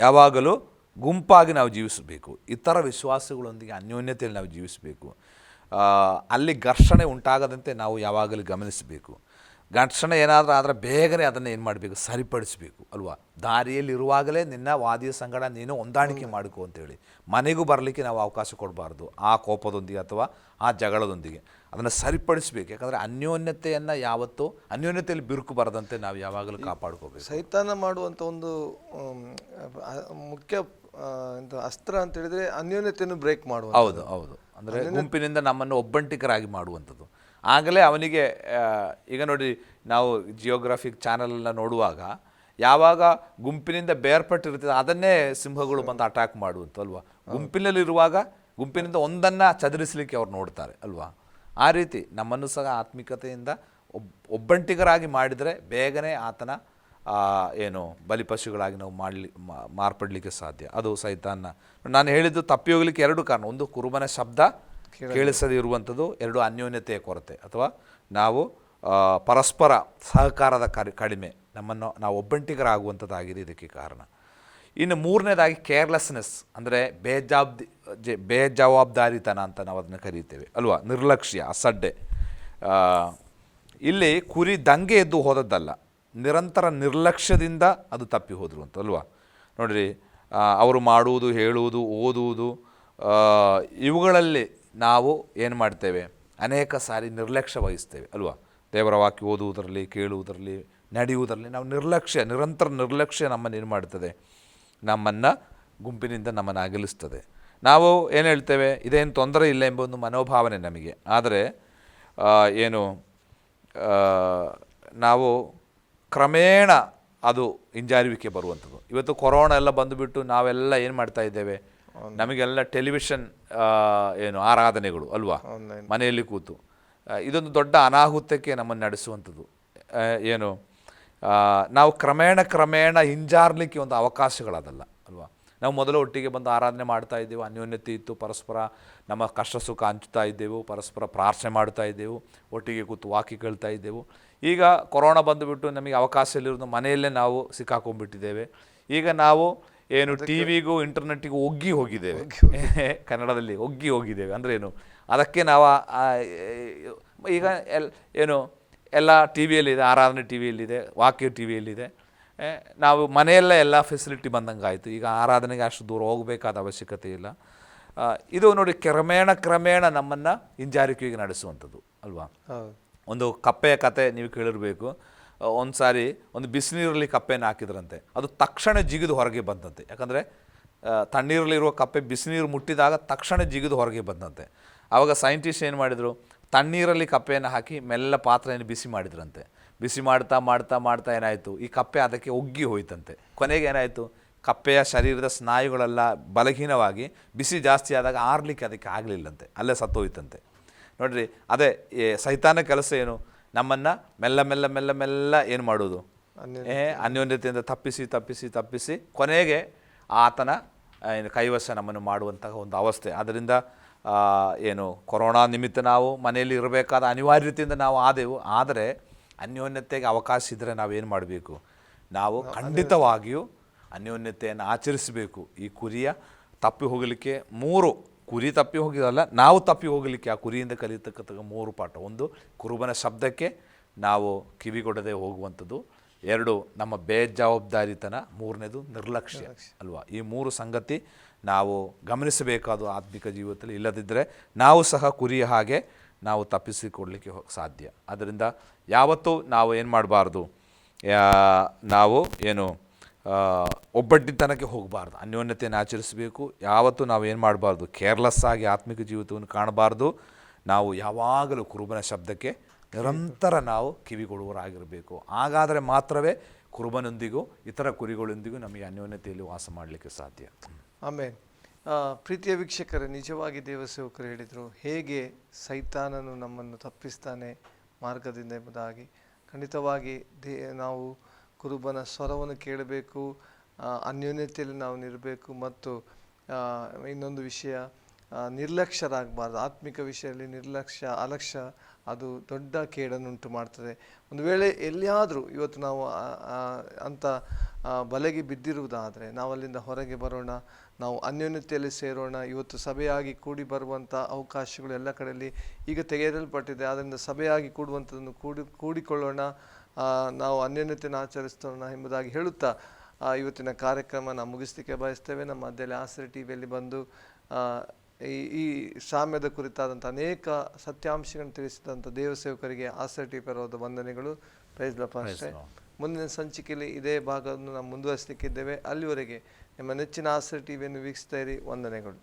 ಯಾವಾಗಲೂ ಗುಂಪಾಗಿ ನಾವು ಜೀವಿಸಬೇಕು. ಇತರ ವಿಶ್ವಾಸಗಳೊಂದಿಗೆ ಅನ್ಯೋನ್ಯತೆಯಲ್ಲಿ ನಾವು ಜೀವಿಸಬೇಕು. ಅಲ್ಲಿ ಘರ್ಷಣೆ ಉಂಟಾಗದಂತೆ ನಾವು ಯಾವಾಗಲೂ ಗಮನಿಸಬೇಕು. ಘರ್ಷಣೆ ಏನಾದರೂ ಆದರೆ ಬೇಗನೆ ಅದನ್ನು ಏನು ಮಾಡಬೇಕು? ಸರಿಪಡಿಸಬೇಕು ಅಲ್ವಾ? ದಾರಿಯಲ್ಲಿರುವಾಗಲೇ ನಿನ್ನ ವಾದಿಯ ಸಂಗಡ ನೀನು ಹೊಂದಾಣಿಕೆ ಮಾಡಿಕೊ ಅಂತೇಳಿ. ಮನೆಗೂ ಬರಲಿಕ್ಕೆ ನಾವು ಅವಕಾಶ ಕೊಡಬಾರ್ದು ಆ ಕೋಪದೊಂದಿಗೆ ಅಥವಾ ಆ ಜಗಳದೊಂದಿಗೆ. ಅದನ್ನು ಸರಿಪಡಿಸಬೇಕು. ಯಾಕಂದರೆ ಅನ್ಯೋನ್ಯತೆಯನ್ನು ಯಾವತ್ತೂ ಅನ್ಯೋನ್ಯತೆಯಲ್ಲಿ ಬಿರುಕು ಬರದಂತೆ ನಾವು ಯಾವಾಗಲೂ ಕಾಪಾಡ್ಕೋಬೇಕು. ಸೈತಾನ ಮಾಡುವಂಥ ಒಂದು ಮುಖ್ಯ ಅಸ್ತ್ರ ಅಂತ ಹೇಳಿದ್ರೆ ಅನ್ಯೋನ್ಯತೆಯನ್ನು ಬ್ರೇಕ್ ಮಾಡುವ ಹೌದು ಹೌದು. ಅಂದರೆ ಗುಂಪಿನಿಂದ ನಮ್ಮನ್ನು ಒಬ್ಬಂಟಿಕರಾಗಿ ಮಾಡುವಂಥದ್ದು. ಆಗಲೇ ಅವನಿಗೆ ಈಗ ನೋಡಿ ನಾವು ಜಿಯೋಗ್ರಾಫಿಕ್ ಚಾನಲನ್ನು ನೋಡುವಾಗ ಯಾವಾಗ ಗುಂಪಿನಿಂದ ಬೇರ್ಪಟ್ಟಿರ್ತದೆ ಅದನ್ನೇ ಸಿಂಹಗಳು ಬಂದು ಅಟ್ಯಾಕ್ ಮಾಡುವಂಥ ಅಲ್ವಾ? ಗುಂಪಿನಲ್ಲಿರುವಾಗ ಗುಂಪಿನಿಂದ ಒಂದನ್ನು ಚದುರಿಸಲಿಕ್ಕೆ ಅವ್ರು ನೋಡ್ತಾರೆ ಅಲ್ವಾ? ಆ ರೀತಿ ನಮ್ಮನ್ನು ಸಹ ಆತ್ಮಿಕತೆಯಿಂದ ಒಬ್ ಒಬ್ಬಂಟಿಗರಾಗಿ ಮಾಡಿದರೆ ಬೇಗನೆ ಆತನ ಏನು ಬಲಿಪಶುಗಳಾಗಿ ನಾವು ಮಾಡಲಿ ಮಾರ್ಪಡಲಿಕ್ಕೆ ಸಾಧ್ಯ. ಅದು ಸೈತಾನ್ನ. ನಾನು ಹೇಳಿದ್ದು ತಪ್ಪಿ ಹೋಗ್ಲಿಕ್ಕೆ ಎರಡು ಕಾರಣ. ಒಂದು ಕುರುಬನ ಶಬ್ದ ಕೇಳಿಸದೇ ಇರುವಂಥದ್ದು ಎರಡು ಅನ್ಯೋನ್ಯತೆಯ ಕೊರತೆ. ಅಥವಾ ನಾವು ಪರಸ್ಪರ ಸಹಕಾರದ ಕರಿ, ಕಡಿಮೆ. ನಮ್ಮನ್ನು ನಾವು ಒಬ್ಬಂಟಿಗರಾಗುವಂಥದ್ದಾಗಿದೆ ಇದಕ್ಕೆ ಕಾರಣ. ಇನ್ನು ಮೂರನೇದಾಗಿ ಕೇರ್ಲೆಸ್ನೆಸ್ ಅಂದರೆ ಬೇಜವಾಬ್ದಿ ಜೆ- ಬೇಜವಾಬ್ದಾರಿತನ ಅಂತ ನಾವು ಅದನ್ನು ಕರೀತೇವೆ. ಅಲ್ವಾ? ನಿರ್ಲಕ್ಷ್ಯ, ಅಸಡ್ಡೆ. ಇಲ್ಲಿ ಕುರಿ ದಂಗೆ ಎದ್ದು ಹೋದದ್ದಲ್ಲ. ನಿರಂತರ ನಿರ್ಲಕ್ಷ್ಯದಿಂದ ಅದು ತಪ್ಪಿ ಹೋದರು ಅಂತ, ಅಲ್ವಾ? ನೋಡಿರಿ ಅವರು ಮಾಡುವುದು, ಹೇಳುವುದು, ಓದುವುದು ಇವುಗಳಲ್ಲಿ ನಾವು ಏನು ಮಾಡ್ತೇವೆ? ಅನೇಕ ಸಾರಿ ನಿರ್ಲಕ್ಷ್ಯ ವಹಿಸ್ತೇವೆ, ಅಲ್ವಾ? ದೇವರ ವಾಕ್ಯ ಓದುವುದರಲ್ಲಿ, ಕೇಳುವುದರಲ್ಲಿ, ನಡೆಯುವುದರಲ್ಲಿ ನಾವು ನಿರ್ಲಕ್ಷ್ಯ, ನಿರಂತರ ನಿರ್ಲಕ್ಷ್ಯ ನಮ್ಮನ್ನು ಏನು ಮಾಡ್ತದೆ? ನಮ್ಮನ್ನು ಗುಂಪಿನಿಂದ ನಮ್ಮನ್ನು ಅಗಲಿಸ್ತದೆ. ನಾವು ಏನು ಹೇಳ್ತೇವೆ? ಇದೇನು ತೊಂದರೆ ಇಲ್ಲ ಎಂಬ ಒಂದು ಮನೋಭಾವನೆ ನಮಗೆ. ಆದರೆ ಏನು ನಾವು ಕ್ರಮೇಣ ಅದು ಹಿಂಜಾರುವಿಕೆ ಬರುವಂಥದ್ದು. ಇವತ್ತು ಕೊರೋನಾ ಎಲ್ಲ ಬಂದುಬಿಟ್ಟು ನಾವೆಲ್ಲ ಏನು ಮಾಡ್ತಾ ಇದ್ದೇವೆ? ನಮಗೆಲ್ಲ ಟೆಲಿವಿಷನ್ ಏನು ಆರಾಧನೆಗಳು ಅಲ್ವಾ? ಮನೆಯಲ್ಲಿ ಕೂತು. ಇದೊಂದು ದೊಡ್ಡ ಅನಾಹುತಕ್ಕೆ ನಮ್ಮನ್ನು ನಡೆಸುವಂಥದ್ದು. ಏನು ನಾವು ಕ್ರಮೇಣ ಕ್ರಮೇಣ ಹಿಂಜಾರ್ಲಿಕ್ಕೆ ಒಂದು ಅವಕಾಶಗಳದಲ್ಲ ಅಲ್ವಾ? ನಾವು ಮೊದಲು ಒಟ್ಟಿಗೆ ಬಂದು ಆರಾಧನೆ ಮಾಡ್ತಾ ಇದ್ದೆವು ಅನ್ಯೋನ್ಯತೆ ಇತ್ತು ಪರಸ್ಪರ ನಮ್ಮ ಕಷ್ಟ ಸುಖ ಹಂಚುತ್ತಾ ಇದ್ದೆವು ಪರಸ್ಪರ ಪ್ರಾರ್ಥನೆ ಮಾಡ್ತಾ ಇದ್ದೆವು ಒಟ್ಟಿಗೆ ಕೂತು ವಾಕಿ ಕೇಳ್ತಾ ಇದ್ದೆವು. ಈಗ ಕೊರೋನಾ ಬಂದುಬಿಟ್ಟು ನಮಗೆ ಅವಕಾಶ ಇಲ್ಲಿರೋದು ಮನೆಯಲ್ಲೇ ನಾವು ಸಿಕ್ಕಾಕೊಂಡ್ಬಿಟ್ಟಿದ್ದೇವೆ. ಈಗ ನಾವು ಏನು ಟಿವಿಗೂ ಇಂಟರ್ನೆಟ್ಗೂ ಇಂಟರ್ನೆಟ್ಟಿಗೂ ಒಗ್ಗಿ ಹೋಗಿದ್ದೇವೆ. *laughs* ಕನ್ನಡದಲ್ಲಿ ಒಗ್ಗಿ ಹೋಗಿದ್ದೇವೆ. ಅಂದರೆ ಏನು? ಅದಕ್ಕೆ ನಾವು ಈಗ ಎಲ್ ಏನು ಎಲ್ಲ ಟಿ ವಿಯಲ್ಲಿದೆ ಆರಾಧನೆ ಟಿ ವಿಯಲ್ಲಿದೆ ವಾಕ್ಯ ಟಿ ವಿಯಲ್ಲಿದೆ ನಾವು ಮನೆಯಲ್ಲೇ ಎಲ್ಲ ಫೆಸಿಲಿಟಿ ಬಂದಂಗೆ ಆಯಿತು ಈಗ ಆರಾಧನೆಗೆ ಅಷ್ಟು ದೂರ ಹೋಗಬೇಕಾದ ಅವಶ್ಯಕತೆ ಇಲ್ಲ. ಇದು ನೋಡಿ ಕ್ರಮೇಣ ಕ್ರಮೇಣ ನಮ್ಮನ್ನು ಹಿಂಜಾರಿಕೆಗೆ ನಡೆಸುವಂಥದ್ದು ಅಲ್ವಾ? ಒಂದು ಕಪ್ಪೆಯ ಕತೆ ನೀವು ಕೇಳಿರಬೇಕು. ಒಂದು ಸಾರಿ ಒಂದು ಬಿಸಿನೀರಲ್ಲಿ ಕಪ್ಪೆಯನ್ನು ಹಾಕಿದ್ರಂತೆ. ಅದು ತಕ್ಷಣ ಜಿಗಿದು ಹೊರಗೆ ಬಂದಂತೆ ಯಾಕಂದರೆ ತಣ್ಣೀರಲ್ಲಿರುವ ಕಪ್ಪೆ ಬಿಸಿನೀರು ಮುಟ್ಟಿದಾಗ ತಕ್ಷಣ ಜಿಗಿದು ಹೊರಗೆ ಬಂದಂತೆ ಆವಾಗ ಸೈಂಟಿಸ್ಟ್ ಏನು ಮಾಡಿದರು, ತಣ್ಣೀರಲ್ಲಿ ಕಪ್ಪೆಯನ್ನು ಹಾಕಿ ಮೆಲ್ಲ ಪಾತ್ರೆಯನ್ನು ಬಿಸಿ ಮಾಡಿದ್ರಂತೆ. ಬಿಸಿ ಮಾಡ್ತಾ ಮಾಡ್ತಾ ಮಾಡ್ತಾ ಏನಾಯಿತು, ಈ ಕಪ್ಪೆ ಅದಕ್ಕೆ ಒಗ್ಗಿ ಹೋಯ್ತಂತೆ. ಕೊನೆಗೆ ಏನಾಯಿತು, ಕಪ್ಪೆಯ ಶರೀರದ ಸ್ನಾಯುಗಳೆಲ್ಲ ಬಲಹೀನವಾಗಿ ಬಿಸಿ ಜಾಸ್ತಿ ಆದಾಗ ಆರಲಿಕ್ಕೆ ಅದಕ್ಕೆ ಆಗಲಿಲ್ಲಂತೆ. ಅಲ್ಲೇ ಸತ್ತೋಯ್ತಂತೆ. ನೋಡಿರಿ, ಅದೇ ಸೈತಾನ ಕೆಲಸ ಏನು? ನಮ್ಮನ್ನು ಮೆಲ್ಲ ಮೆಲ್ಲ ಮೆಲ್ಲ ಮೆಲ್ಲ ಏನು ಮಾಡೋದು? ಏ ಅನ್ಯೋನ್ಯತೆಯಿಂದ ತಪ್ಪಿಸಿ ತಪ್ಪಿಸಿ ತಪ್ಪಿಸಿ ಕೊನೆಗೆ ಆತನ ಏನು ಕೈವಶ ನಮ್ಮನ್ನು ಮಾಡುವಂತಹ ಒಂದು ಅವಸ್ಥೆ. ಅದರಿಂದ ಏನು ಕೊರೋನಾ ನಿಮಿತ್ತ ನಾವು ಮನೆಯಲ್ಲಿ ಇರಬೇಕಾದ ಅನಿವಾರ್ಯತೆಯಿಂದ ನಾವು ಆದೆವು. ಆದರೆ ಅನ್ಯೋನ್ಯತೆಗೆ ಅವಕಾಶ ಇದ್ದರೆ ನಾವೇನು ಮಾಡಬೇಕು? ನಾವು ಖಂಡಿತವಾಗಿಯೂ ಅನ್ಯೋನ್ಯತೆಯನ್ನು ಆಚರಿಸಬೇಕು. ಈ ಕುರಿಯ ತಪ್ಪಿ ಹೋಗಲಿಕ್ಕೆ ಮೂರು ಕುರಿ ತಪ್ಪಿ ಹೋಗಿದಲ್ಲ ನಾವು ತಪ್ಪಿ ಹೋಗಲಿಕ್ಕೆ ಆ ಕುರಿಯಿಂದ ಕಲಿಯತಕ್ಕಂಥ ಮೂರು ಪಾಠ. ಒಂದು ಕುರುಬನ ಶಬ್ದಕ್ಕೆ ನಾವು ಕಿವಿಗೊಡದೆ ಹೋಗುವಂಥದ್ದು. ಎರಡು ನಮ್ಮ ಬೇಜವಾಬ್ದಾರಿತನ. ಮೂರನೇದು ನಿರ್ಲಕ್ಷ್ಯ ಅಲ್ವಾ? ಈ ಮೂರು ಸಂಗತಿ ನಾವು ಗಮನಿಸಬೇಕಾದ ಆತ್ಮಿಕ ಜೀವಿತದಲ್ಲಿ ಇಲ್ಲದಿದ್ದರೆ ನಾವು ಸಹ ಕುರಿಯ ಹಾಗೆ ನಾವು ತಪ್ಪಿಸಿಕೊಡ್ಲಿಕ್ಕೆ ಸಾಧ್ಯ. ಅದರಿಂದ ಯಾವತ್ತೂ ನಾವು ಏನು ಮಾಡಬಾರ್ದು? ನಾವು ಏನು ಒಬ್ಬಟ್ಟಿತನಕ್ಕೆ ಹೋಗಬಾರ್ದು. ಅನ್ಯೋನ್ಯತೆಯನ್ನು ಆಚರಿಸಬೇಕು. ಯಾವತ್ತೂ ನಾವು ಏನು ಮಾಡಬಾರ್ದು? ಕೇರ್ಲೆಸ್ ಆಗಿ ಆತ್ಮಿಕ ಜೀವಿತವನ್ನು ಕಾಣಬಾರ್ದು. ನಾವು ಯಾವಾಗಲೂ ಕುರುಬನ ಶಬ್ದಕ್ಕೆ ನಿರಂತರ ನಾವು ಕಿವಿಗೊಡುವರಾಗಿರಬೇಕು ಹಾಗಾದರೆ ಮಾತ್ರವೇ ಕುರುಬನೊಂದಿಗೂ, ಇತರ ಕುರಿಗಳೊಂದಿಗೂ ನಮಗೆ ಅನ್ಯೋನ್ಯತೆಯಲ್ಲಿ ವಾಸ ಮಾಡಲಿಕ್ಕೆ ಸಾಧ್ಯ. ಆಮೇಲೆ ಪ್ರೀತಿಯ ವೀಕ್ಷಕರೇ, ನಿಜವಾಗಿ ದೇವಸೇವಕರು ಹೇಳಿದರು, ಹೇಗೆ ಸೈತಾನನು ನಮ್ಮನ್ನು ತಪ್ಪಿಸ್ತಾನೆ ಮಾರ್ಗದಿಂದ ಎಂಬುದಾಗಿ. ಖಂಡಿತವಾಗಿ ದೇ, ನಾವು ಕುರುಬನ ಸ್ವರವನ್ನು ಕೇಳಬೇಕು ಅನ್ಯೋನ್ಯತೆಯಲ್ಲಿ ನಾವು ನಿರಬೇಕು ಮತ್ತು ಇನ್ನೊಂದು ವಿಷಯ ನಿರ್ಲಕ್ಷ್ಯರಾಗಬಾರ್ದು. ಆತ್ಮಿಕ ವಿಷಯದಲ್ಲಿ ನಿರ್ಲಕ್ಷ್ಯ, ಅಲಕ್ಷ್ಯ, ಅದು ದೊಡ್ಡ ಕೇಡನ್ನುಂಟು ಮಾಡ್ತದೆ. ಒಂದು ವೇಳೆ ಎಲ್ಲಿಯಾದರೂ ಇವತ್ತು ನಾವು ಅಂತ ಬಲೆಗೆ ಬಿದ್ದಿರುವುದಾದರೆ, ನಾವು ಅಲ್ಲಿಂದ ಹೊರಗೆ ಬರೋಣ, ನಾವು ಅನ್ಯೋನ್ಯತೆಯಲ್ಲಿ ಸೇರೋಣ, ಇವತ್ತು ಸಭೆಯಾಗಿ ಕೂಡಿ ಬರುವಂಥ ಅವಕಾಶಗಳು ಎಲ್ಲ ಕಡೆಯಲ್ಲಿ ಈಗ ತೆಗೆಯಲ್ಪಟ್ಟಿದೆ. ಆದ್ದರಿಂದ ಸಭೆಯಾಗಿ ಕೂಡುವಂಥದ್ದನ್ನು ಕೂಡಿ, ಕೂಡಿಕೊಳ್ಳೋಣ. ನಾವು ಅನ್ಯೋನ್ಯತೆಯನ್ನು ಆಚರಿಸ್ತೋಣ ಎಂಬುದಾಗಿ ಹೇಳುತ್ತಾ ಆ, ಇವತ್ತಿನ ಕಾರ್ಯಕ್ರಮ ನಾವು ಮುಗಿಸ್ಲಿಕ್ಕೆ ಬಯಸ್ತೇವೆ. ನಮ್ಮ ಮಧ್ಯದಲ್ಲಿ ಆಸರೆ ಟಿ ವಿಯಲ್ಲಿ ಬಂದು ಈ ಈ ಸಾಮ್ಯದ ಕುರಿತಾದಂಥ ಅನೇಕ ಸತ್ಯಾಂಶಗಳನ್ನು ತಿಳಿಸಿದಂಥ ದೇವಸೇವಕರಿಗೆ ಆಸರೆ ಟಿ ಪರವಾದ ವಂದನೆಗಳು. ಪ್ರೈಸ್ ಲಪಾಸ್ಟೆ ಮುಂದಿನ ಸಂಚಿಕೆಯಲ್ಲಿ ಇದೇ ಭಾಗವನ್ನು ನಾವು ಮುಂದುವರಿಸಲಿಕ್ಕಿದ್ದೇವೆ. ಅಲ್ಲಿವರೆಗೆ ನಿಮ್ಮ ನೆಚ್ಚಿನ ಆಸರೆ ಟಿವಿಯನ್ನು ವೀಕ್ಷಿಸ್ತಾ ಇರಿ. ವಂದನೆಗಳು.